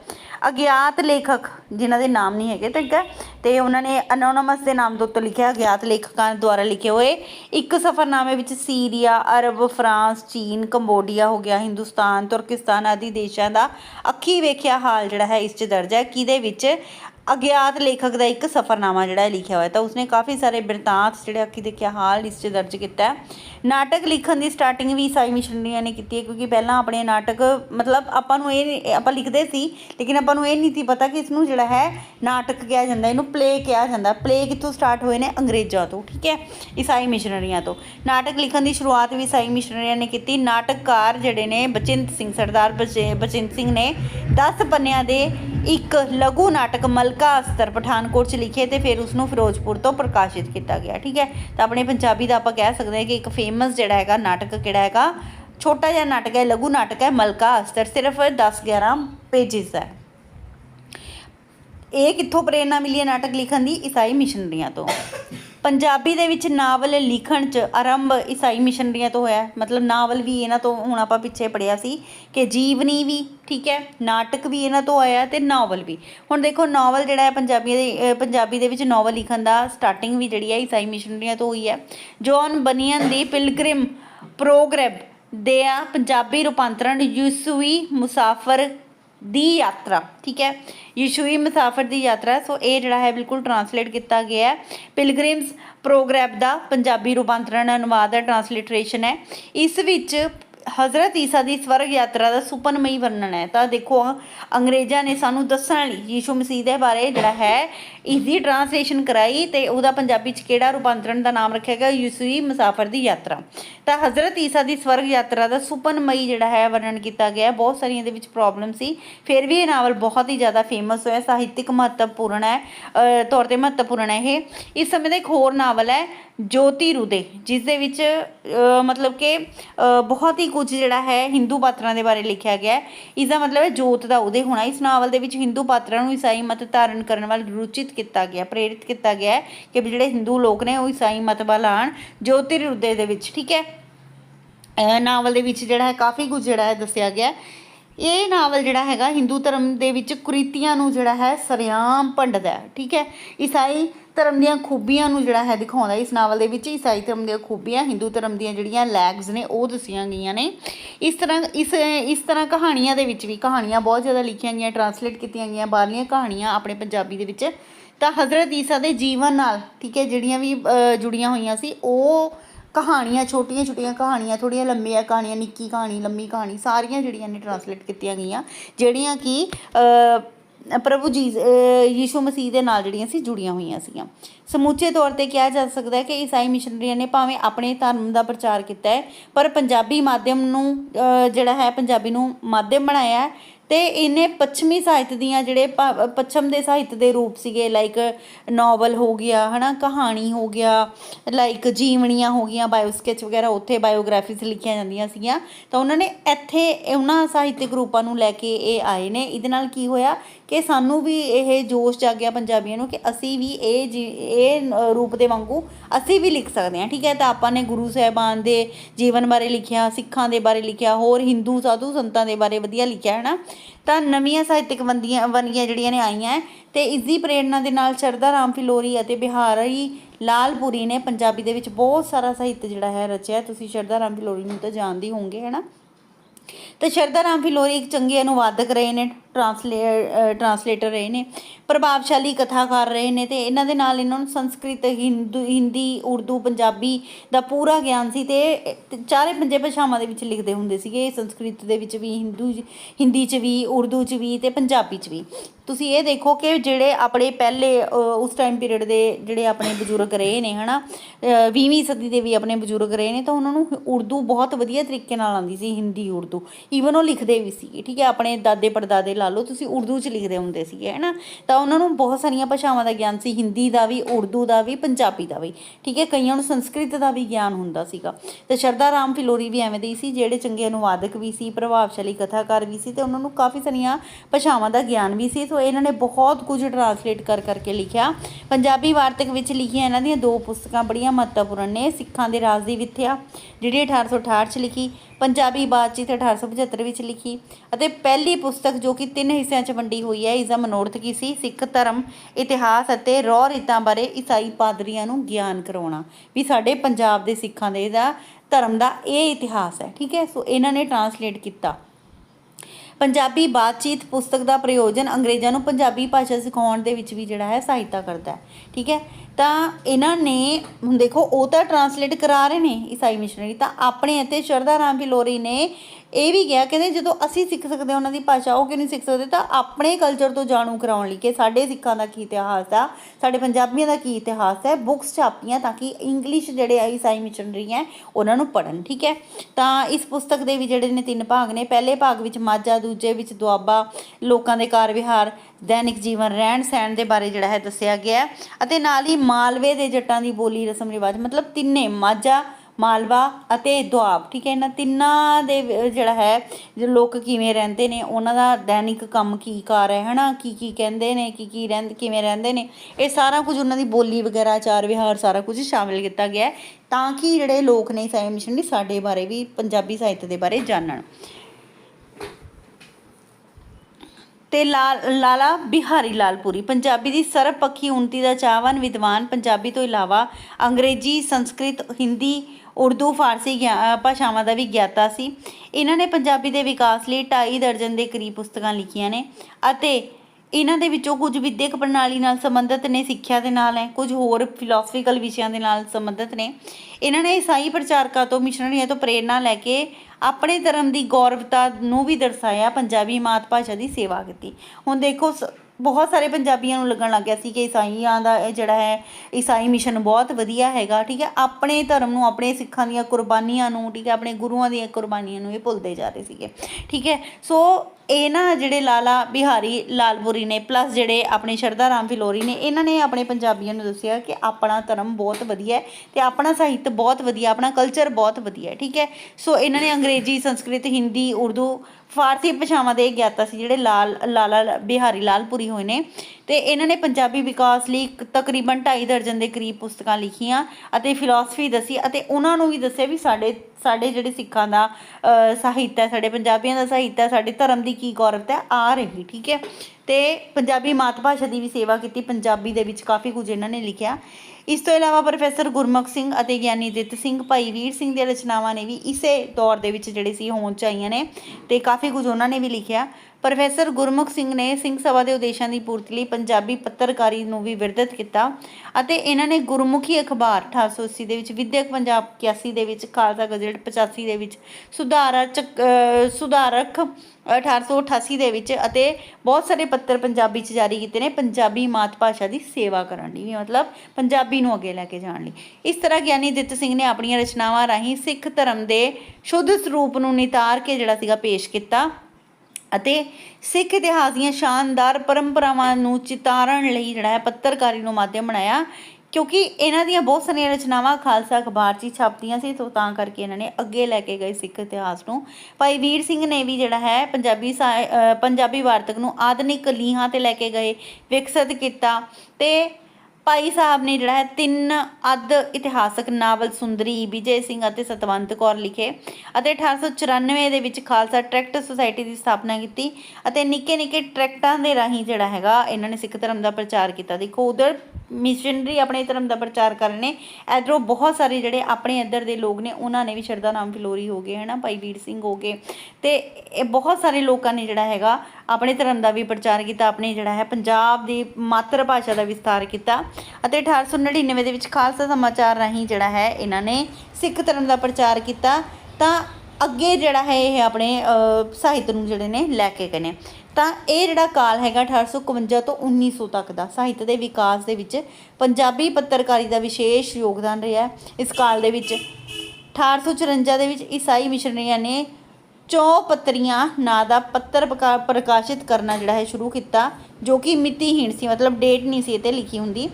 ਅਗਿਆਤ ਲੇਖਕ, ਜਿਨ੍ਹਾਂ ਦੇ ਨਾਮ ਨਹੀਂ ਹੈਗੇ, ਠੀਕ ਹੈ, ਤੇ ਉਹਨਾਂ ਨੇ ਅਨੋਨਮਸ ਦੇ ਨਾਮ ਦੇ ਉੱਤੇ ਲਿਖਿਆ, ਅਗਿਆਤ ਲੇਖਕਾਂ ਦੁਆਰਾ ਲਿਖੇ ਹੋਏ। ਇੱਕ ਸਫਰਨਾਮੇ ਵਿੱਚ ਸੀਰੀਆ, ਅਰਬ, ਫਰਾਂਸ, ਚੀਨ, ਕੰਬੋਡੀਆ ਹੋ ਗਿਆ, ਹਿੰਦੁਸਤਾਨ, ਤੁਰਕਿਸਤਾਨ ਆਦਿ ਦੇਸ਼ਾਂ ਦਾ ਅੱਖੀ ਵੇਖਿਆ ਹਾਲ ਜਿਹੜਾ ਹੈ, ਇਸ 'ਚ ਦਰਜ ਹੈ। ਕਿਹਦੇ ਵਿੱਚ? ਅਗਿਆਤ ਲੇਖਕ ਦਾ ਇੱਕ ਸਫਰਨਾਮਾ ਜਿਹੜਾ ਲਿਖਿਆ ਹੋਇਆ ਤਾਂ ਉਸਨੇ ਕਾਫੀ ਸਾਰੇ ਬਿਰਤਾਂਤ ਜਿਹੜੇ ਅੱਖੀ ਦੇਖਿਆ ਹਾਲ ਇਸ 'ਚ ਦਰਜ ਕੀਤਾ ਨਾਟਕ ਲਿਖਣ ਦੀ ਸਟਾਰਟਿੰਗ ਵੀ ਈਸਾਈ ਮਿਸ਼ਨਰੀਆਂ ਨੇ ਕੀਤੀ ਹੈ, ਕਿਉਂਕਿ ਪਹਿਲਾਂ ਆਪਣੇ ਨਾਟਕ, ਮਤਲਬ ਆਪਾਂ ਨੂੰ ਇਹ ਆਪਾਂ ਲਿਖਦੇ ਸੀ, ਲੇਕਿਨ ਆਪਾਂ ਨੂੰ ਇਹ ਨਹੀਂ ਸੀ ਪਤਾ ਕਿ ਇਸ ਨੂੰ ਜਿਹੜਾ ਹੈ ਨਾਟਕ ਕਿਹਾ ਜਾਂਦਾ ਇਹਨੂੰ ਪਲੇ ਕਿਹਾ ਜਾਂਦਾ ਪਲੇ ਕਿੱਥੋਂ ਸਟਾਰਟ ਹੋਏ ਨੇ? ਅੰਗਰੇਜ਼ਾਂ ਤੋਂ, ਠੀਕ ਹੈ? ਈਸਾਈ ਮਿਸ਼ਨਰੀਆਂ ਤੋਂ। ਨਾਟਕ ਲਿਖਣ ਦੀ ਸ਼ੁਰੂਆਤ ਵੀ ਈਸਾਈ ਮਿਸ਼ਨਰੀਆਂ ਨੇ ਕੀਤੀ। ਨਾਟਕਕਾਰ ਜਿਹੜੇ ਨੇ ਬਚਿੰਤ ਸਿੰਘ, ਸਰਦਾਰ ਬਚ- ਬਚਿੰਤ ਸਿੰਘ ਨੇ 10 ਪੰਨਿਆਂ ਦੇ ਇੱਕ ਲਘੂ ਨਾਟਕ ਮਲਕਾ ਅਸਤਰ ਪਠਾਨਕੋਟ 'ਚ ਲਿਖੇ ਤੇ ਫਿਰ ਉਸ ਨੂੰ ਫਿਰੋਜ਼ਪੁਰ ਤੋਂ ਪ੍ਰਕਾਸ਼ਿਤ ਕੀਤਾ ਗਿਆ, ਠੀਕ ਹੈ? ਤਾਂ ਆਪਣੇ ਪੰਜਾਬੀ ਦਾ ਆਪਾਂ ਕਹਿ ਸਕਦੇ ਹਾਂ ਕਿ ਇੱਕ ਫੇਮਸ ਜਿਹੜਾ ਹੈਗਾ ਨਾਟਕ ਕਿਹੜਾ ਹੈਗਾ? ਛੋਟਾ ਜਿਹਾ ਨਾਟਕ ਹੈ, ਲਘੂ ਨਾਟਕ ਹੈ, ਮਲਕਾ ਅਸਤਰ, ਸਿਰਫ 10 11 ਪੇਜਿਸ ਹੈ। ਇਹ ਕਿੱਥੋਂ ਪ੍ਰੇਰਣਾ ਮਿਲੀ ਹੈ ਨਾਟਕ ਲਿਖਣ ਦੀ? ਈਸਾਈ ਮਿਸ਼ਨਰੀਆਂ ਤੋਂ। ਪੰਜਾਬੀ ਦੇ ਵਿੱਚ ਨਾਵਲ ਲਿਖਣ 'ਚ ਆਰੰਭ ਈਸਾਈ ਮਿਸ਼ਨਰੀਆਂ ਤੋਂ ਹੋਇਆ। ਮਤਲਬ ਨਾਵਲ ਵੀ ਇਹਨਾਂ ਤੋਂ ਹੁਣ ਆਪਾਂ ਪਿੱਛੇ ਪੜਿਆ ਸੀ ਕਿ ਜੀਵਨੀ ਵੀ, ਠੀਕ ਹੈ, ਨਾਟਕ ਵੀ ਇਹਨਾਂ ਤੋਂ ਆਇਆ ਤੇ ਨਾਵਲ ਵੀ। ਹੁਣ ਦੇਖੋ ਨਾਵਲ ਜਿਹੜਾ ਹੈ ਪੰਜਾਬੀ ਦੇ ਪੰਜਾਬੀ ਦੇ ਵਿੱਚ ਨਾਵਲ ਲਿਖਣ ਦਾ ਸਟਾਰਟਿੰਗ ਵੀ ਜਿਹੜੀ ਹੈ ਈਸਾਈ ਮਿਸ਼ਨਰੀਆਂ ਤੋਂ ਹੋਈ ਹੈ। ਜੌਨ ਬਨੀਅਨ ਦੀ ਪਿਲਗ੍ਰਿਮ ਪ੍ਰੋਗਰੈਮ ਦੇ ਆ ਪੰਜਾਬੀ ਰੂਪਾਂਤਰਣ ਯੂਸੂਈ ਮੁਸਾਫਰ ਦੀ ਯਾਤਰਾ, ਠੀਕ ਹੈ? ਯਿਸੂਈ ਮੁਸਾਫਰ ਦੀ ਯਾਤਰਾ, ਸੋ ਇਹ ਜਿਹੜਾ ਹੈ ਬਿਲਕੁਲ ਟਰਾਂਸਲੇਟ ਕੀਤਾ ਗਿਆ ਹੈ। ਪਿਲਗ੍ਰਿਮਸ ਪ੍ਰੋਗਰਾਮ ਦਾ ਪੰਜਾਬੀ ਰੂਪਾਂਤਰਣ ਅਨੁਵਾਦ ਹੈ ਟਰਾਂਸਲਿਟਰੇਸ਼ਨ ਹੈ। ਇਸ ਵਿੱਚ ਹਜ਼ਰਤ ਈਸਾ ਦੀ ਸਵਰਗ ਯਾਤਰਾ ਦਾ ਸੁਪਨਮਈ ਵਰਣਨ ਹੈ। ਤਾਂ ਦੇਖੋ, ਅੰਗਰੇਜ਼ਾਂ ਨੇ ਸਾਨੂੰ ਦੱਸਣ ਲਈ ਯੀਸ਼ੂ ਮਸੀਹ ਦੇ ਬਾਰੇ ਜਿਹੜਾ ਹੈ ਇਸ ਦੀ ਟਰਾਂਸਲੇਸ਼ਨ ਕਰਾਈ ਤੇ ਉਹਦਾ ਪੰਜਾਬੀ ਚ ਕਿਹੜਾ ਰੂਪਾਂਤਰਣ ਦਾ ਨਾਮ ਰੱਖਿਆ ਗਿਆ? ਯਿਸੂਈ ਮੁਸਾਫਰ ਦੀ ਯਾਤਰਾ। ਤਾਂ ਹਜ਼ਰਤ ਈਸਾ ਦੀ ਸਵਰਗ ਯਾਤਰਾ ਦਾ ਸੁਪਨਮਈ ਜਿਹੜਾ ਹੈ ਵਰਣਨ ਕੀਤਾ ਗਿਆ ਬਹੁਤ ਸਾਰੀਆਂ ਇਹਦੇ ਵਿੱਚ ਪ੍ਰੋਬਲਮ ਸੀ। ਫਿਰ ਵੀ ਇਹ ਨਾਵਲ ਬਹੁਤ ਹੀ ਜ਼ਿਆਦਾ ਫੇਮਸ ਹੋਇਆ, ਸਾਹਿਤਿਕ ਮਹੱਤਵਪੂਰਨ ਹੈ ਤੌਰ ਤੇ ਮਹੱਤਵਪੂਰਨ ਹੈ ਇਹ। ਇਸ ਸਮੇਂ ਦਾ ਇੱਕ ਹੋਰ ਨਾਵਲ ਹੈ, ਜੋਤੀ ਰੁਦੇ, ਜਿਸ ਦੇ ਵਿੱਚ ਮਤਲਬ ਕਿ ਬਹੁਤ ਹੀ ਕੁਝ ਜਿਹੜਾ ਹੈ ਹਿੰਦੂ ਪਾਤਰਾਂ ਦੇ ਬਾਰੇ ਲਿਖਿਆ ਗਿਆ ਹੈ। ਇਸ ਦਾ ਮਤਲਬ ਹੈ ਜੋਤ ਦਾ ਉਦੇ ਹੋਣਾ। ਇਸ ਨਾਵਲ ਦੇ ਵਿੱਚ ਹਿੰਦੂ ਪਾਤਰਾਂ ਨੂੰ ਈਸਾਈ ਮਤ ਧਾਰਨ ਕਰਨ ਵੱਲ ਰੁਚਿਤ ਕੀਤਾ ਗਿਆ, ਪ੍ਰੇਰਿਤ ਕੀਤਾ ਗਿਆ ਹੈ ਕਿ ਵੀ ਜਿਹੜੇ ਹਿੰਦੂ ਲੋਕ ਨੇ ਉਹ ਈਸਾਈ ਮਤ ਵੱਲ ਆਉਣ। ਜੋਤੀ ਰੁਦੇ ਦੇ ਵਿੱਚ, ਠੀਕ ਹੈ? ਨਾਵਲ ਦੇ ਵਿੱਚ ਜਿਹੜਾ ਹੈ, ਕਾਫੀ ਕੁਝ ਜਿਹੜਾ ਹੈ ਦੱਸਿਆ ਗਿਆ ਇਹ ਨਾਵਲ ਜਿਹੜਾ ਹੈਗਾ, ਹਿੰਦੂ ਧਰਮ ਦੇ ਵਿੱਚ ਕੁਰੀਤੀਆਂ ਨੂੰ ਜਿਹੜਾ ਹੈ, ਸਰਿਆਮ ਭੰਡਦਾ ਹੈ, ਠੀਕ ਹੈ। ਈਸਾਈ ਧਰਮ ਦੀਆਂ ਖੂਬੀਆਂ ਨੂੰ ਜਿਹੜਾ ਹੈ, ਦਿਖਾਉਂਦਾ ਇਸ ਨਾਵਲ ਦੇ ਵਿੱਚ। ਈਸਾਈ ਧਰਮ ਦੀਆਂ ਖੂਬੀਆਂ, ਹਿੰਦੂ ਧਰਮ ਦੀਆਂ ਜਿਹੜੀਆਂ ਲੈਗਸ ਨੇ, ਉਹ ਦੱਸੀਆਂ ਗਈਆਂ ਨੇ। ਇਸ ਤਰ੍ਹਾਂ, ਇਸ ਇਸ ਤਰ੍ਹਾਂ ਕਹਾਣੀਆਂ ਦੇ ਵਿੱਚ ਵੀ, ਕਹਾਣੀਆਂ ਬਹੁਤ ਜ਼ਿਆਦਾ ਲਿਖੀਆਂ ਗਈਆਂ ਟਰਾਂਸਲੇਟ ਕੀਤੀਆਂ ਗਈਆਂ, ਬਾਹਰਲੀਆਂ ਕਹਾਣੀਆਂ ਆਪਣੇ ਪੰਜਾਬੀ ਦੇ ਵਿੱਚ। ਤਾਂ ਹਜ਼ਰਤ ਈਸਾ ਦੇ ਜੀਵਨ ਨਾਲ, ਠੀਕ ਹੈ, ਜਿਹੜੀਆਂ ਵੀ ਜੁੜੀਆਂ ਹੋਈਆਂ ਸੀ, ਉਹ ਕਹਾਣੀਆਂ, ਛੋਟੀਆਂ ਛੋਟੀਆਂ ਕਹਾਣੀਆਂ, ਥੋੜ੍ਹੀਆਂ ਲੰਮੀਆਂ ਕਹਾਣੀਆਂ, ਨਿੱਕੀ ਕਹਾਣੀ, ਲੰਮੀ ਕਹਾਣੀ, ਸਾਰੀਆਂ ਜਿਹੜੀਆਂ ਨੇ ਟਰਾਂਸਲੇਟ ਕੀਤੀਆਂ ਗਈਆਂ, ਜਿਹੜੀਆਂ ਕਿ ਪ੍ਰਭੂ ਜੀ ਯੀਸ਼ੂ ਮਸੀਹ ਦੇ ਨਾਲ ਜਿਹੜੀਆਂ ਸੀ, ਜੁੜੀਆਂ ਹੋਈਆਂ ਸੀਗੀਆਂ। ਸਮੁੱਚੇ ਤੌਰ ਤੇ ਕਿਹਾ ਜਾ ਸਕਦਾ ਹੈ ਕਿ ਈਸਾਈ ਮਿਸ਼ਨਰੀਆਂ ਨੇ ਭਾਵੇਂ ਆਪਣੇ ਧਰਮ ਦਾ ਪ੍ਰਚਾਰ ਕੀਤਾ ਹੈ, ਪਰ ਪੰਜਾਬੀ ਮਾਧਿਅਮ ਨੂੰ ਜਿਹੜਾ ਹੈ, ਪੰਜਾਬੀ ਨੂੰ ਮਾਧਿਅਮ ਬਣਾਇਆ ਹੈ ਅਤੇ ਇਹਨੇ ਪੱਛਮੀ ਸਾਹਿਤ ਦੀਆਂ ਜਿਹੜੇ ਪ- ਪੱਛਮ ਦੇ ਸਾਹਿਤ ਦੇ ਰੂਪ ਸੀਗੇ ਲਾਈਕ ਨੋਵਲ ਹੋ ਗਿਆ ਹੈ ਨਾ ਕਹਾਣੀ ਹੋ ਗਿਆ ਲਾਈਕ ਜੀਵਨੀਆਂ ਹੋ ਗਈਆਂ ਬਾਇਓ ਸਕੈਚ ਵਗੈਰਾ, ਉੱਥੇ ਬਾਇਓਗ੍ਰਾਫੀਜ਼ ਲਿਖੀਆਂ ਜਾਂਦੀਆਂ ਸੀਗੀਆਂ। ਤਾਂ ਉਹਨਾਂ ਨੇ ਇੱਥੇ ਉਹਨਾਂ ਸਾਹਿਤਿਕ ਰੂਪਾਂ ਨੂੰ ਲੈ ਕੇ ਇਹ ਆਏ ਨੇ। ਇਹਦੇ ਨਾਲ ਕੀ ਹੋਇਆ ਕਿ ਸਾਨੂੰ ਵੀ ਇਹ ਜੋਸ਼ ਜਾਗਿਆ ਪੰਜਾਬੀਆਂ ਨੂੰ ਕਿ ਅਸੀਂ ਵੀ ਇਹ ਜੀ, ਇਹ ਰੂਪ ਦੇ ਵਾਂਗੂ ਅਸੀਂ ਵੀ ਲਿਖ ਸਕਦੇ ਹਾਂ। ਠੀਕ ਹੈ, ਤਾਂ ਆਪਾਂ ਨੇ ਗੁਰੂ ਸਾਹਿਬਾਨ ਦੇ ਜੀਵਨ ਬਾਰੇ ਲਿਖਿਆ, ਸਿੱਖਾਂ ਦੇ ਬਾਰੇ ਲਿਖਿਆ, ਹੋਰ ਹਿੰਦੂ, ਸਾਧੂ ਸੰਤਾਂ ਦੇ ਬਾਰੇ ਵਧੀਆ ਲਿਖਿਆ ਹੈ ਨਾ ਤਾਂ ਨਵੀਆਂ ਸਾਹਿਤਿਕ ਵੰਦੀਆਂ ਵੰਨਗੀਆਂ ਜਿਹੜੀਆਂ ਨੇ ਆਈਆਂ ਤੇ ਇਸ ਦੀ ਪ੍ਰੇਰਣਾ ਦੇ ਨਾਲ ਸ਼ਰਦਾ ਰਾਮ ਫਿਲੋਰੀ ਅਤੇ ਬਿਹਾਰੀ ਲਾਲਪੁਰੀ ਨੇ ਪੰਜਾਬੀ ਦੇ ਵਿੱਚ ਬਹੁਤ ਸਾਰਾ ਸਾਹਿਤ ਜਿਹੜਾ ਹੈ ਰਚਿਆ ਤੁਸੀਂ ਸ਼ਰਦਾ ਰਾਮ ਫਿਲੋਰੀ ਨੂੰ ਤਾਂ ਜਾਣਦੇ ਹੀ ਹੋਵੋਗੇ, ਹੈ ਤੇ ਸ਼ਰਦਾ ਰਾਮ ਫਿਲੋਰੀ ਇੱਕ ਚੰਗੇ ਅਨੁਵਾਦਕ ਰਹੇ ਨੇ। ਟਰਾਂਸਲੇ ਟਰਾਂਸਲੇਟਰ ਰਹੇ ਨੇ, ਪ੍ਰਭਾਵਸ਼ਾਲੀ ਕਥਾਕਾਰ ਰਹੇ ਨੇ ਤੇ ਇਹਨਾਂ ਦੇ ਨਾਲ ਇਹਨਾਂ ਨੂੰ ਸੰਸਕ੍ਰਿਤ, ਹਿੰਦੂ, ਹਿੰਦੀ, ਉਰਦੂ, ਪੰਜਾਬੀ ਦਾ ਪੂਰਾ ਗਿਆਨ ਸੀ ਤੇ ਚਾਰੇ ਪੰਜੇ ਭਾਸ਼ਾਵਾਂ ਦੇ ਵਿੱਚ ਲਿਖਦੇ ਹੁੰਦੇ ਸੀਗੇ, ਸੰਸਕ੍ਰਿਤ ਦੇ ਵਿੱਚ ਵੀ, ਹਿੰਦੂ ਹਿੰਦੀ 'ਚ ਵੀ, ਉਰਦੂ 'ਚ ਵੀ ਤੇ ਪੰਜਾਬੀ 'ਚ ਵੀ। ਤੁਸੀਂ ਇਹ ਦੇਖੋ ਕਿ ਜਿਹੜੇ ਆਪਣੇ ਪਹਿਲੇ ਉਸ ਟਾਈਮ ਪੀਰੀਅਡ ਦੇ ਜਿਹੜੇ ਆਪਣੇ ਬਜ਼ੁਰਗ ਰਹੇ ਨੇ, ਹਨਾ 20ਵੀਂ ਸਦੀ ਦੇ ਵੀ ਆਪਣੇ ਬਜ਼ੁਰਗ ਰਹੇ ਨੇ ਤਾਂ ਉਹਨਾਂ ਨੂੰ ਉਰਦੂ ਬਹੁਤ ਵਧੀਆ ਤਰੀਕੇ ਨਾਲ ਆਉਂਦੀ ਸੀ, ਹਿੰਦੀ, ਉਰਦੂ। ਈਵਨ ਉਹ ਲਿਖਦੇ ਵੀ ਸੀਗੇ, ਠੀਕ ਹੈ, ਆਪਣੇ ਦਾਦੇ ਪੜਦਾਦੇ ਲਾ ਲਓ, ਤੁਸੀਂ ਉਰਦੂ 'ਚ ਲਿਖਦੇ ਹੁੰਦੇ ਸੀਗੇ ਹਨਾ ਤਾਂ ਉਹਨਾਂ ਨੂੰ ਬਹੁਤ ਸਾਰੀਆਂ ਭਾਸ਼ਾਵਾਂ ਦਾ ਗਿਆਨ ਸੀ, ਹਿੰਦੀ ਦਾ ਵੀ, ਉਰਦੂ ਦਾ ਵੀ, ਪੰਜਾਬੀ ਦਾ ਵੀ, ਠੀਕ ਹੈ? ਕਈਆਂ ਨੂੰ ਸੰਸਕ੍ਰਿਤ ਦਾ ਵੀ ਗਿਆਨ ਹੁੰਦਾ ਸੀਗਾ। ਤੇ ਸ਼ਰਦਾ ਰਾਮ ਫਿਲੋਰੀ ਵੀ ਐਵੇਂ ਦੇ ਹੀ ਸੀ, ਜਿਹੜੇ ਚੰਗੇ ਅਨੁਵਾਦਕ ਵੀ ਸੀ, ਪ੍ਰਭਾਵਸ਼ਾਲੀ ਕਥਾਕਾਰ ਵੀ ਸੀ ਤੇ ਉਹਨਾਂ ਨੂੰ ਕਾਫੀ ਸਾਰੀਆਂ ਭਾਸ਼ਾਵਾਂ ਦਾ ਗਿਆਨ ਵੀ ਸੀ। ਸੋ ਇਹਨਾਂ ਨੇ ਬਹੁਤ ਕੁਝ ਟਰਾਂਸਲੇਟ ਕਰ ਕਰਕੇ ਲਿਖਿਆ। ਪੰਜਾਬੀ ਵਾਰਤਕ ਵਿੱਚ ਲਿਖੀਆਂ ਇਹਨਾਂ ਦੀਆਂ ਦੋ ਪੁਸਤਕਾਂ ਬੜੀਆਂ ਮਹੱਤਵਪੂਰਨ ਨੇ, ਸਿੱਖਾਂ ਦੇ ਰਾਜ ਦੀ ਵਿਥਿਆ, ਜਿਹੜੀ 1868 ਚ ਲਿਖੀ, ਪੰਜਾਬੀ ਬਾਤਚੀਤ 1875 ਵਿੱਚ ਲਿਖੀ ਅਤੇ ਪਹਿਲੀ ਪੁਸਤਕ ਜੋ ਕਿ ਤਿੰਨ ਹਿੱਸਿਆਂ 'ਚ ਵੰਡੀ ਹੋਈ ਹੈ। ਇਸ ਦਾ ਮਨੋਰਥ ਕੀ ਸੀ? ਸਿੱਖ ਧਰਮ, ਇਤਿਹਾਸ ਅਤੇ ਰੋਹ ਰੀਤਾਂ ਬਾਰੇ ਈਸਾਈ ਪਾਦਰੀਆਂ ਨੂੰ ਗਿਆਨ ਕਰਵਾਉਣਾ ਵੀ ਸਾਡੇ ਪੰਜਾਬ ਦੇ ਸਿੱਖਾਂ ਦੇ ਦਾ ਧਰਮ ਦਾ ਇਹ ਇਤਿਹਾਸ ਹੈ, ਠੀਕ ਹੈ? ਸੋ ਇਹਨਾਂ ਨੇ ਟਰਾਂਸਲੇਟ ਕੀਤਾ। ਪੰਜਾਬੀ ਬਾਤਚੀਤ ਪੁਸਤਕ ਦਾ ਪ੍ਰਯੋਜਨ ਅੰਗਰੇਜ਼ਾਂ ਨੂੰ ਪੰਜਾਬੀ ਭਾਸ਼ਾ ਸਿਖਾਉਣ ਦੇ ਵਿੱਚ ਵੀ ਜਿਹੜਾ ਹੈ ਸਹਾਇਤਾ ਕਰਦਾ ਹੈ, ਠੀਕ ਹੈ? ਤਾਂ ਇਹਨਾਂ ਨੇ, ਹੁਣ ਦੇਖੋ, ਉਹ ਤਾਂ ਟਰਾਂਸਲੇਟ ਕਰਾ ਰਹੇ ਨੇ ਈਸਾਈ ਮਿਸ਼ਨਰੀ ਤਾਂ ਆਪਣੇ ਅਤੇ ਸ਼ਰਧਾ ਰਾਮ ਫਿਲੋਰੀ ਨੇ ਇਹ ਵੀ ਕਿਹਾ, ਕਹਿੰਦੇ ਜਦੋਂ ਅਸੀਂ ਸਿੱਖ ਸਕਦੇ ਉਹਨਾਂ ਦੀ ਭਾਸ਼ਾ ਉਹ ਕਿਉਂ ਨਹੀਂ ਸਿੱਖ ਸਕਦੇ, ਤਾਂ ਆਪਣੇ ਕਲਚਰ ਤੋਂ ਜਾਣੂ ਕਰਾਉਣ ਲਈ ਕਿ ਸਾਡੇ ਸਿੱਖਾਂ ਦਾ ਕੀ ਇਤਿਹਾਸ ਆ, ਸਾਡੇ ਪੰਜਾਬੀਆਂ ਦਾ ਕੀ ਇਤਿਹਾਸ ਹੈ ਬੁੱਕਸ ਛਾਪੀਆਂ ਤਾਂ ਕਿ ਇੰਗਲਿਸ਼ ਜਿਹੜੇ ਆ ਈਸਾਈ ਮਿਸ਼ਨਰੀ ਹੈ, ਉਹਨਾਂ ਨੂੰ ਪੜਨ ਠੀਕ ਹੈ? ਤਾਂ ਇਸ ਪੁਸਤਕ ਦੇ ਵੀ ਜਿਹੜੇ ਨੇ ਤਿੰਨ ਭਾਗ ਨੇ, ਪਹਿਲੇ ਭਾਗ ਵਿੱਚ ਮਾਝਾ, ਦੂਜੇ ਵਿੱਚ ਦੁਆਬਾ, ਲੋਕਾਂ ਦੇ ਕਾਰ ਵਿਹਾਰ ਦੈਨਿਕ ਜੀਵਨ ਰਹਿਣ ਸਹਿਣ ਦੇ ਬਾਰੇ ਜਿਹੜਾ ਹੈ ਦੱਸਿਆ ਗਿਆ ਅਤੇ ਨਾਲ ਹੀ ਮਾਲਵੇ ਦੇ ਜੱਟਾਂ ਦੀ ਬੋਲੀ ਰਸਮ ਰਿਵਾਜ, ਮਤਲਬ ਤਿੰਨੇ, ਮਾਝਾ, ਮਾਲਵਾ ਅਤੇ ਦੁਆਬ, ਠੀਕ ਹੈ, ਇਹਨਾਂ ਤਿੰਨਾਂ ਦੇ ਜਿਹੜਾ ਹੈ ਲੋਕ ਕਿਵੇਂ ਰਹਿੰਦੇ ਨੇ, ਉਹਨਾਂ ਦਾ ਦੈਨਿਕ ਕੰਮ ਕੀ ਕਾਰ ਹੈ ਹਨਾ, ਕੀ ਕੀ ਕਹਿੰਦੇ ਨੇ, ਕੀ ਕੀ ਰਹਿੰਦੇ, ਕਿਵੇਂ ਰਹਿੰਦੇ ਨੇ, ਇਹ ਸਾਰਾ ਕੁਝ ਉਹਨਾਂ ਦੀ ਬੋਲੀ ਵਗੈਰਾ, ਆਚਾਰ ਵਿਹਾਰ ਸਾਰਾ ਕੁਝ ਸ਼ਾਮਿਲ ਕੀਤਾ ਗਿਆ ਤਾਂ ਕਿ ਜਿਹੜੇ ਲੋਕ ਨੇ ਸਾਈ ਮਿਸ਼ਨਰੀ ਸਾਡੇ ਬਾਰੇ ਵੀ ਪੰਜਾਬੀ ਸਾਹਿਤ ਦੇ ਬਾਰੇ ਜਾਣਨ। ਤੇ ਲਾਲ ਲਾਲਾ ਬਿਹਾਰੀ ਲਾਲ ਪੁਰੀ ਪੰਜਾਬੀ ਦੀ ਸਰਬਪੱਖੀ ਉਨਤੀ ਦਾ ਚਾਹਵਾਨ ਵਿਦਵਾਨ। ਪੰਜਾਬੀ ਤੋਂ ਇਲਾਵਾ ਅੰਗਰੇਜ਼ੀ, ਸੰਸਕ੍ਰਿਤ, ਹਿੰਦੀ, ਉਰਦੂ, ਫਾਰਸੀ ਗਿਆ- ਭਾਸ਼ਾਵਾਂ ਦਾ ਵੀ ਗਿਆਤਾ ਸੀ। ਇਹਨਾਂ ਨੇ ਪੰਜਾਬੀ ਦੇ ਵਿਕਾਸ ਲਈ 2.5 ਦਰਜਨ ਦੇ ਕਰੀਬ ਪੁਸਤਕਾਂ ਲਿਖੀਆਂ ਨੇ ਅਤੇ ਇਹਨਾਂ ਦੇ ਵਿੱਚੋਂ ਕੁਝ ਵਿਦਿਅਕ ਪ੍ਰਣਾਲੀ ਨਾਲ ਸੰਬੰਧਿਤ ਨੇ, ਸਿੱਖਿਆ ਦੇ ਨਾਲ ਹੈ, ਕੁਝ ਹੋਰ ਫਿਲਾਸਫੀਕਲ ਵਿਸ਼ਿਆਂ ਦੇ ਨਾਲ ਸੰਬੰਧਿਤ ਨੇ। ਇਹਨਾਂ ਨੇ ਈਸਾਈ ਪ੍ਰਚਾਰਕਾਂ ਤੋਂ, ਮਿਸ਼ਨਰੀਆਂ ਤੋਂ ਪ੍ਰੇਰਣਾ ਲੈ ਕੇ ਆਪਣੇ ਧਰਮ ਦੀ ਗੌਰਵਤਾ ਨੂੰ ਵੀ ਦਰਸਾਇਆ, ਪੰਜਾਬੀ ਮਾਤ ਭਾਸ਼ਾ ਦੀ ਸੇਵਾ ਕੀਤੀ। ਹੁਣ ਦੇਖੋ, ਸ- ਬਹੁਤ ਸਾਰੇ ਪੰਜਾਬੀਆਂ ਨੂੰ ਲੱਗਣ ਲੱਗ ਗਿਆ ਸੀ ਕਿ ਈਸਾਈਆਂ ਦਾ ਇਹ ਜਿਹੜਾ ਹੈ, ਈਸਾਈ ਮਿਸ਼ਨ ਬਹੁਤ ਵਧੀਆ ਹੈਗਾ, ਠੀਕ ਹੈ? ਆਪਣੇ ਧਰਮ ਨੂੰ, ਆਪਣੇ ਸਿੱਖਾਂ ਦੀਆਂ ਕੁਰਬਾਨੀਆਂ ਨੂੰ, ਠੀਕ ਹੈ? ਆਪਣੇ ਗੁਰੂਆਂ ਦੀਆਂ ਕੁਰਬਾਨੀਆਂ ਨੂੰ ਇਹ ਭੁੱਲਦੇ ਜਾ ਰਹੇ ਸੀਗੇ, ਠੀਕ ਹੈ? ਸੋ ਇਹ ਨਾ ਜਿਹੜੇ ਲਾਲਾ ਬਿਹਾਰੀ ਲਾਲਪੁਰੀ ਨੇ ਪਲੱਸ ਜਿਹੜੇ ਆਪਣੇ ਸ਼ਰਧਾ ਰਾਮ ਫਿਲੋਰੀ ਨੇ, ਇਹਨਾਂ ਨੇ ਆਪਣੇ ਪੰਜਾਬੀਆਂ ਨੂੰ ਦੱਸਿਆ ਕਿ ਆਪਣਾ ਧਰਮ ਬਹੁਤ ਵਧੀਆ ਹੈ ਤੇ ਆਪਣਾ ਸਾਹਿਤ ਬਹੁਤ ਵਧੀਆ, ਆਪਣਾ ਕਲਚਰ ਬਹੁਤ ਵਧੀਆ ਠੀਕ ਹੈ? ਸੋ ਇਹਨਾਂ ਨੇ ਅੰਗਰੇਜ਼ੀ, ਸੰਸਕ੍ਰਿਤ, ਹਿੰਦੀ, ਉਰਦੂ, ਫਾਰਸੀ ਭਾਸ਼ਾਵਾਂ ਦੇ ਗਿਆਤਾ ਸੀ ਜਿਹੜੇ ਲਾਲ, ਲਾਲਾ ਬਿਹਾਰੀ ਲਾਲਪੁਰੀ ਹੋਏ ਨੇ। ਤੇ ਇਹਨਾਂ ਨੇ ਪੰਜਾਬੀ ਵਿਕਾਸ ਲਈ ਇੱਕ ਤਕਰੀਬਨ 2.5 ਦਰਜਨ ਦੇ ਕਰੀਬ ਪੁਸਤਕਾਂ ਲਿਖੀਆਂ ਅਤੇ ਫਿਲਾਸਫੀ ਦੱਸੀ ਅਤੇ ਉਹਨਾਂ ਨੂੰ ਵੀ ਦੱਸਿਆ ਵੀ ਸਾਡੇ ਸਾਡੇ ਜਿਹੜੇ ਸਿੱਖਾਂ ਦਾ ਸਾਹਿਤ ਹੈ, ਸਾਡੇ ਪੰਜਾਬੀਆਂ ਦਾ ਸਾਹਿਤ ਹੈ, ਸਾਡੇ ਧਰਮ ਦੀ ਕੀ ਗੌਰਵ ਹੈ, ਆ ਰਹੀ, ਠੀਕ ਹੈ। ਤੇ ਪੰਜਾਬੀ ਮਾਤ ਭਾਸ਼ਾ ਦੀ ਵੀ ਸੇਵਾ ਕੀਤੀ, ਪੰਜਾਬੀ ਦੇ ਵਿੱਚ ਕਾਫੀ ਕੁਝ ਇਹਨਾਂ ਨੇ ਲਿਖਿਆ। ਇਸ ਤੋਂ ਇਲਾਵਾ ਪ੍ਰੋਫੈਸਰ ਗੁਰਮੁਖ ਸਿੰਘ ਅਤੇ ਗਿਆਨੀ ਦਿੱਤ ਸਿੰਘ, ਭਾਈ ਵੀਰ ਸਿੰਘ ਦੀਆਂ ਰਚਨਾਵਾਂ ਨੇ ਵੀ ਇਸੇ ਦੌਰ ਦੇ ਵਿੱਚ ਜਿਹੜੇ ਸੀ ਹੋਣ ਚ ਆਈਆਂ ਨੇ ਤੇ ਕਾਫੀ ਕੁਝ ਉਹਨਾਂ ਨੇ ਵੀ ਲਿਖਿਆ। ਪ੍ਰੋਫੈਸਰ ਗੁਰਮੁਖ ਸਿੰਘ ਨੇ ਸਿੰਘ ਸਭਾ ਦੇ ਉਦੇਸ਼ਾਂ ਦੀ ਪੂਰਤੀ ਲਈ ਪੰਜਾਬੀ ਪੱਤਰਕਾਰੀ ਨੂੰ ਵੀ ਵਿਰਦਤ ਕੀਤਾ ਅਤੇ ਇਹਨਾਂ ਨੇ ਗੁਰਮੁਖੀ ਅਖਬਾਰ 1880 ਦੇ ਵਿੱਚ, ਵਿਦਿਅਕ ਪੰਜਾਬ 81 ਦੇ ਵਿੱਚ, ਖਾਲਸਾ ਗਜ਼ਟ 85 ਦੇ ਵਿੱਚ ਸੁਧਾਰਕ ਅਹ ਸੁਧਾਰਕ 1888 ਦੇ ਵਿੱਚ ਅਤੇ ਬਹੁਤ ਸਾਰੇ ਪੱਤਰ ਪੰਜਾਬੀ ਚ ਜਾਰੀ ਕੀਤੇ ਨੇ। ਪੰਜਾਬੀ ਮਾਤ ਭਾਸ਼ਾ ਦੀ ਸੇਵਾ ਕਰਨ ਲਈ ਵੀ, ਮਤਲਬ ਪੰਜਾਬੀ ਨੂੰ ਅੱਗੇ ਲੈ ਕੇ ਜਾਣ ਲਈ। ਇਸ ਤਰ੍ਹਾਂ ਗਿਆਨੀ ਦਿੱਤ ਸਿੰਘ ਨੇ ਆਪਣੀਆਂ ਰਚਨਾਵਾਂ ਰਾਹੀਂ ਸਿੱਖ ਧਰਮ ਦੇ ਸ਼ੁੱਧ ਸਰੂਪ ਨੂੰ ਨਿਤਾਰ ਕੇ ਜਿਹੜਾ ਸੀਗਾ ਪੇਸ਼ ਕੀਤਾ ਅਤੇ ਸਿੱਖ ਇਤਿਹਾਸ ਦੀਆਂ ਸ਼ਾਨਦਾਰ ਪਰੰਪਰਾਵਾਂ ਨੂੰ ਚਿਤਾਰਨ ਲਈ ਜਿਹੜਾ ਹੈ ਪੱਤਰਕਾਰੀ ਨੂੰ ਮਾਧਿਅਮ ਬਣਾਇਆ। ਕਿਉਂਕਿ ਇਹਨਾਂ ਦੀਆਂ ਬਹੁਤ ਸਾਰੀਆਂ ਰਚਨਾਵਾਂ ਖਾਲਸਾ ਅਖਬਾਰ 'ਚ ਹੀ ਛਪਦੀਆਂ ਸੀ ਸੋ ਤਾਂ ਕਰਕੇ ਇਹਨਾਂ ਨੇ ਅੱਗੇ ਲੈ ਕੇ ਗਏ ਸਿੱਖ ਇਤਿਹਾਸ ਨੂੰ। ਭਾਈ ਵੀਰ ਸਿੰਘ ਨੇ ਵੀ ਜਿਹੜਾ ਹੈ, ਪੰਜਾਬੀ ਸਾਹਿ- ਪੰਜਾਬੀ ਵਾਰਤਕ ਨੂੰ ਆਧੁਨਿਕ ਲੀਹਾਂ ਤੇ ਲੈ ਕੇ ਗਏ, ਵਿਕਸਿਤ ਕੀਤਾ ਤੇ ਭਾਈ ਸਾਹਿਬ ਨੇ ਜਿਹੜਾ ਹੈ ਤਿੰਨ ਅੱਧ ਇਤਿਹਾਸਕ ਨਾਵਲ ਸੁੰਦਰੀ, ਵਿਜੇ ਸਿੰਘ ਅਤੇ ਸਤਵੰਤ ਕੌਰ ਲਿਖੇ ਅਤੇ 1894 ਦੇ ਵਿੱਚ ਖਾਲਸਾ ਟਰੈਕਟ ਸੁਸਾਇਟੀ ਦੀ ਸਥਾਪਨਾ ਕੀਤੀ ਅਤੇ ਨਿੱਕੇ ਨਿੱਕੇ ਟਰੈਕਟਾਂ ਦੇ ਰਾਹੀਂ ਜਿਹੜਾ ਹੈਗਾ, ਇਹਨਾਂ ਨੇ ਸਿੱਖ ਧਰਮ ਦਾ ਪ੍ਰਚਾਰ ਕੀਤਾ। ਦੇਖੋ, ਉਧਰ ਮਿਸ਼ਨਰੀ ਆਪਣੇ ਧਰਮ ਦਾ ਪ੍ਰਚਾਰ ਕਰ ਰਹੇ ਨੇ। ਇਧਰੋਂ ਬਹੁਤ ਸਾਰੇ ਜਿਹੜੇ ਆਪਣੇ ਇੱਧਰ ਦੇ ਲੋਕ ਨੇ, ਉਹਨਾਂ ਨੇ ਵੀ ਸ਼ਰਦਾ ਨਾਮ ਫਿਲੋਰੀ ਹੋ ਗਏ, ਹਨਾ, ਭਾਈ ਵੀਰ ਸਿੰਘ ਹੋ ਗਏ। ਤੇ ਇਹ ਬਹੁਤ ਸਾਰੇ ਲੋਕਾਂ ਨੇ ਜਿਹੜਾ ਹੈਗਾ, ਆਪਣੇ ਧਰਮ ਦਾ ਵੀ ਪ੍ਰਚਾਰ ਕੀਤਾ, ਆਪਣੇ ਜਿਹੜਾ ਹੈ ਪੰਜਾਬ ਦੀ ਮਾਤਰ ਭਾਸ਼ਾ ਦਾ ਵਿਸਤਾਰ ਕੀਤਾ ਅਤੇ 1899 ਦੇ ਵਿੱਚ ਖਾਲਸਾ ਸਮਾਚਾਰ ਰਾਹੀਂ ਜਿਹੜਾ ਹੈ ਇਹਨਾਂ ਨੇ ਸਿੱਖ ਧਰਮ ਦਾ ਪ੍ਰਚਾਰ ਕੀਤਾ। ਤਾਂ ਅੱਗੇ ਜਿਹੜਾ ਹੈ ਇਹ ਆਪਣੇ ਸਾਹਿਤ ਨੂੰ ਜਿਹੜੇ ਨੇ ਲੈ ਕੇ ਗਏ ਨੇ। ਤਾਂ ਇਹ ਜਿਹੜਾ ਕਾਲ ਹੈਗਾ 1851 ਤੋਂ 1900 ਤੱਕ ਦਾ, ਸਾਹਿਤ ਦੇ ਵਿਕਾਸ ਦੇ ਵਿੱਚ ਪੰਜਾਬੀ ਪੱਤਰਕਾਰੀ ਦਾ ਵਿਸ਼ੇਸ਼ ਯੋਗਦਾਨ ਰਿਹਾ ਇਸ ਕਾਲ ਦੇ ਵਿੱਚ 1854 ਦੇ ਵਿੱਚ ਈਸਾਈ ਮਿਸ਼ਨਰੀਆਂ ਨੇ ਚੌ ਪੱਤਰੀਆਂ ਨਾਂ ਦਾ ਪੱਤਰ ਪ੍ਰਕਾ- ਪ੍ਰਕਾਸ਼ਿਤ ਕਰਨਾ ਜਿਹੜਾ ਹੈ ਸ਼ੁਰੂ ਕੀਤਾ, ਜੋ ਕਿ ਮਿਤੀਹੀਣ ਸੀ, ਮਤਲਬ ਡੇਟ ਨਹੀਂ ਸੀ ਇਹ ਤੇ ਲਿਖੀ ਹੁੰਦੀ।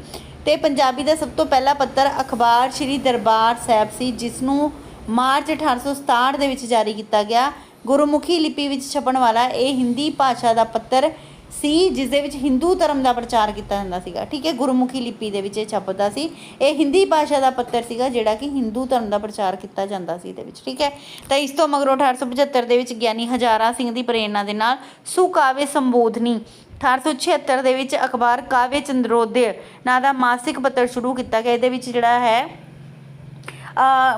ਤੇ ਪੰਜਾਬੀ ਦਾ ਸਭ ਤੋਂ ਪਹਿਲਾ ਪੱਤਰ ਅਖਬਾਰ ਸ੍ਰੀ ਦਰਬਾਰ ਸਾਹਿਬ ਸੀ ਜਿਸ ਨੂੰ ਮਾਰਚ 1867 ਦੇ ਵਿੱਚ ਜਾਰੀ ਕੀਤਾ ਗਿਆ। ਗੁਰਮੁਖੀ ਲਿਪੀ ਵਿੱਚ ਛਪਣ ਵਾਲਾ ਇਹ ਹਿੰਦੀ ਭਾਸ਼ਾ ਦਾ ਪੱਤਰ ਸੀ ਜਿਸ ਦੇ ਵਿੱਚ ਹਿੰਦੂ ਧਰਮ ਦਾ ਪ੍ਰਚਾਰ ਕੀਤਾ ਜਾਂਦਾ ਸੀਗਾ। ਠੀਕ ਹੈ, ਗੁਰਮੁਖੀ ਲਿਪੀ ਦੇ ਵਿੱਚ ਇਹ ਛਪਦਾ ਸੀ। ਇਹ ਹਿੰਦੀ ਭਾਸ਼ਾ ਦਾ ਪੱਤਰ ਸੀਗਾ, ਜਿਹੜਾ ਕਿ ਹਿੰਦੂ ਧਰਮ ਦਾ ਪ੍ਰਚਾਰ ਕੀਤਾ ਜਾਂਦਾ ਸੀ ਇਹਦੇ ਵਿੱਚ। ਠੀਕ ਹੈ, ਤਾਂ ਇਸ ਤੋਂ ਮਗਰੋਂ 1875 ਦੇ ਵਿੱਚ ਗਿਆਨੀ ਹਜ਼ਾਰਾ ਸਿੰਘ ਦੀ ਪ੍ਰੇਰਣਾ ਦੇ ਨਾਲ ਸੁਕਾਵੇ ਸੰਬੋਧਨੀ 1876 ਦੇ ਵਿੱਚ ਅਖਬਾਰ ਕਾਵੇ ਚੰਦਰੋਦਯ ਨਾਂ ਦਾ ਮਾਸਿਕ ਪੱਤਰ ਸ਼ੁਰੂ ਕੀਤਾ ਗਿਆ। ਇਹਦੇ ਵਿੱਚ ਜਿਹੜਾ ਹੈ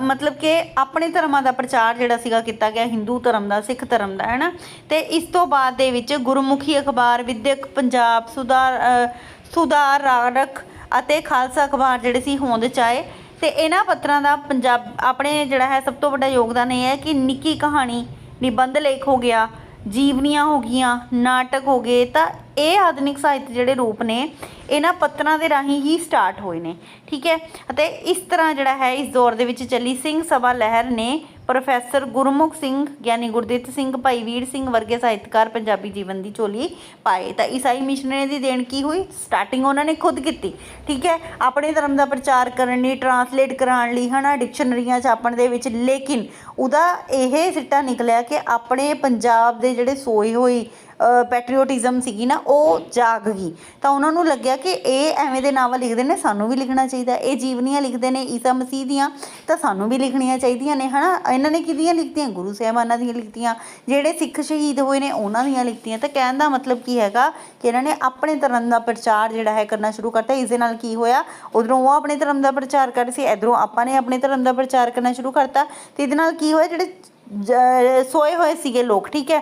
ਮਤਲਬ ਕਿ ਆਪਣੇ ਧਰਮਾਂ ਦਾ ਪ੍ਰਚਾਰ ਜਿਹੜਾ ਸੀਗਾ ਕੀਤਾ ਗਿਆ ਹਿੰਦੂ ਧਰਮ ਦਾ ਸਿੱਖ ਧਰਮ ਦਾ ਹੈ ਨਾ ਤੇ ਇਸ ਤੋਂ ਬਾਅਦ ਦੇ ਵਿੱਚ ਗੁਰਮੁਖੀ ਅਖਬਾਰ ਵਿਦਿਅਕ ਪੰਜਾਬ ਸੁਧਾਰ ਅ, ਸੁਧਾਰਕ ਅਤੇ ਖਾਲਸਾ ਅਖਬਾਰ ਜਿਹੜੇ ਸੀ ਹੋਂਦ ਚ ਆਏ। ਤੇ ਇਹਨਾਂ ਪੱਤਰਾਂ ਦਾ ਪੰਜਾਬ ਆਪਣੇ ਜਿਹੜਾ ਹੈ ਸਭ ਤੋਂ ਵੱਡਾ ਯੋਗਦਾਨ ਇਹ ਹੈ ਕਿ ਨਿੱਕੀ ਕਹਾਣੀ ਨਿਬੰਧ ਲੇਖ ਹੋ ਗਿਆ ਜੀਵਨੀਆਂ ਹੋ ਗਈਆਂ, ਨਾਟਕ ਹੋ ਗਏ, ਤਾਂ ਇਹ ਆਧੁਨਿਕ ਸਾਹਿਤ ਜਿਹੜੇ ਰੂਪ ਨੇ, ਇਹਨਾਂ ਪੱਤਰਾਂ ਦੇ ਰਾਹੀਂ ਹੀ ਸਟਾਰਟ ਹੋਏ ਨੇ। ਠੀਕ ਹੈ? ਅਤੇ ਇਸ ਤਰ੍ਹਾਂ ਜਿਹੜਾ ਹੈ, ਇਸ ਦੌਰ ਦੇ ਵਿੱਚ ਚੱਲੀ ਸਿੰਘ ਸਭਾ ਲਹਿਰ ਨੇ ਪ੍ਰੋਫੈਸਰ ਗੁਰਮੁਖ ਸਿੰਘ ਗਿਆਨੀ ਗੁਰਦਿੱਤ ਸਿੰਘ, ਭਾਈ ਵੀਰ ਸਿੰਘ ਵਰਗੇ ਸਾਹਿਤਕਾਰ ਪੰਜਾਬੀ ਜੀਵਨ ਦੀ ਝੋਲੀ ਪਾਏ। ਤਾਂ ਈਸਾਈ ਮਿਸ਼ਨਰੀ ਦੀ ਦੇਣ ਕੀ ਹੋਈ? ਸਟਾਰਟਿੰਗ ਉਹਨਾਂ ਨੇ ਖੁਦ ਕੀਤੀ, ਠੀਕ ਹੈ? ਆਪਣੇ ਧਰਮ ਦਾ ਪ੍ਰਚਾਰ ਕਰਨ ਲਈ ਟਰਾਂਸਲੇਟ ਕਰਾਉਣ ਲਈ, ਹਨਾ ਡਿਕਸ਼ਨਰੀਆਂ ਛਾਪਣ ਦੇ ਵਿੱਚ। ਲੇਕਿਨ ਉਹਦਾ ਇਹ ਸਿੱਟਾ ਨਿਕਲਿਆ ਕਿ ਆਪਣੇ ਪੰਜਾਬ ਦੇ ਜਿਹੜੇ ਸੋਏ ਹੋਈ ਪੈਟਰੀਓਟਿਜ਼ਮ ਸੀਗੀ ਨਾ, ਉਹ ਜਾਗ ਗਈ। ਤਾਂ ਉਹਨਾਂ ਨੂੰ ਲੱਗਿਆ ਕਿ ਇਹ ਐਵੇਂ ਦੇ ਨਾਵਲ ਲਿਖਦੇ ਨੇ, ਸਾਨੂੰ ਵੀ ਲਿਖਣਾ ਚਾਹੀਦਾ। ਇਹ ਜੀਵਨੀਆਂ ਲਿਖਦੇ ਨੇ, ਈਸਾ ਮਸੀਹ ਦੀਆਂ, ਤਾਂ ਸਾਨੂੰ ਵੀ ਲਿਖਣੀਆਂ ਚਾਹੀਦੀਆਂ ਨੇ, ਹਨਾ? ਇਹਨਾਂ ਨੇ ਕਿਹਦੀਆਂ ਲਿਖਤੀਆਂ? ਗੁਰੂ ਸਾਹਿਬਾਨਾਂ ਦੀਆਂ ਲਿਖਤੀਆਂ। ਜਿਹੜੇ ਸਿੱਖ ਸ਼ਹੀਦ ਹੋਏ ਨੇ, ਉਹਨਾਂ ਦੀਆਂ ਲਿਖਤੀਆਂ। ਤਾਂ ਕਹਿਣ ਦਾ ਮਤਲਬ ਕੀ ਹੈਗਾ ਕਿ ਇਹਨਾਂ ਨੇ ਆਪਣੇ ਧਰਮ ਦਾ ਪ੍ਰਚਾਰ ਜਿਹੜਾ ਹੈ ਕਰਨਾ ਸ਼ੁਰੂ ਕਰਤਾ। ਇਸ ਦੇ ਨਾਲ ਕੀ ਹੋਇਆ? ਉਧਰੋਂ ਉਹ ਆਪਣੇ ਧਰਮ ਦਾ ਪ੍ਰਚਾਰ ਕਰ ਰਹੇ ਸੀ, ਇਧਰੋਂ ਆਪਾਂ ਨੇ ਆਪਣੇ ਧਰਮ ਦਾ ਪ੍ਰਚਾਰ ਕਰਨਾ ਸ਼ੁਰੂ ਕਰਤਾ। ਤੇ ਇਹਦੇ ਨਾਲ ਕੀ ਹੋਇਆ? ਜਿਹੜੇ ਸੋਏ ਹੋਏ ਸੀਗੇ ਲੋਕ, ਠੀਕ ਹੈ?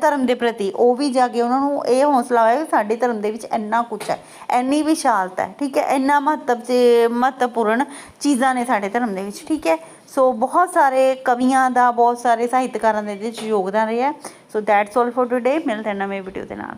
ਧਰਮ ਦੇ ਪ੍ਰਤੀ, ਉਹ ਵੀ ਜਾ ਕੇ ਉਹਨਾਂ ਨੂੰ ਇਹ ਹੌਸਲਾ ਹੋਇਆ ਕਿ ਸਾਡੇ ਧਰਮ ਦੇ ਵਿੱਚ ਇੰਨਾ ਕੁਝ ਹੈ, ਇੰਨੀ ਵਿਸ਼ਾਲਤਾ ਹੈ, ਠੀਕ ਹੈ? ਇੰਨਾ ਮਹੱਤਵ ਤੇ ਮਹੱਤਵਪੂਰਨ ਚੀਜ਼ਾਂ ਨੇ ਸਾਡੇ ਧਰਮ ਦੇ ਵਿੱਚ, ਠੀਕ ਹੈ? ਸੋ ਬਹੁਤ ਸਾਰੇ ਕਵੀਆਂ ਦਾ, ਬਹੁਤ ਸਾਰੇ ਸਾਹਿਤਕਾਰਾਂ ਦੇ ਵਿੱਚ ਯੋਗਦਾਨ ਰਿਹਾ so that's all for today ਮਿਲਦੇ ਹਾਂ ਨਵੇਂ ਵੀਡੀਓ ਦੇ ਨਾਲ।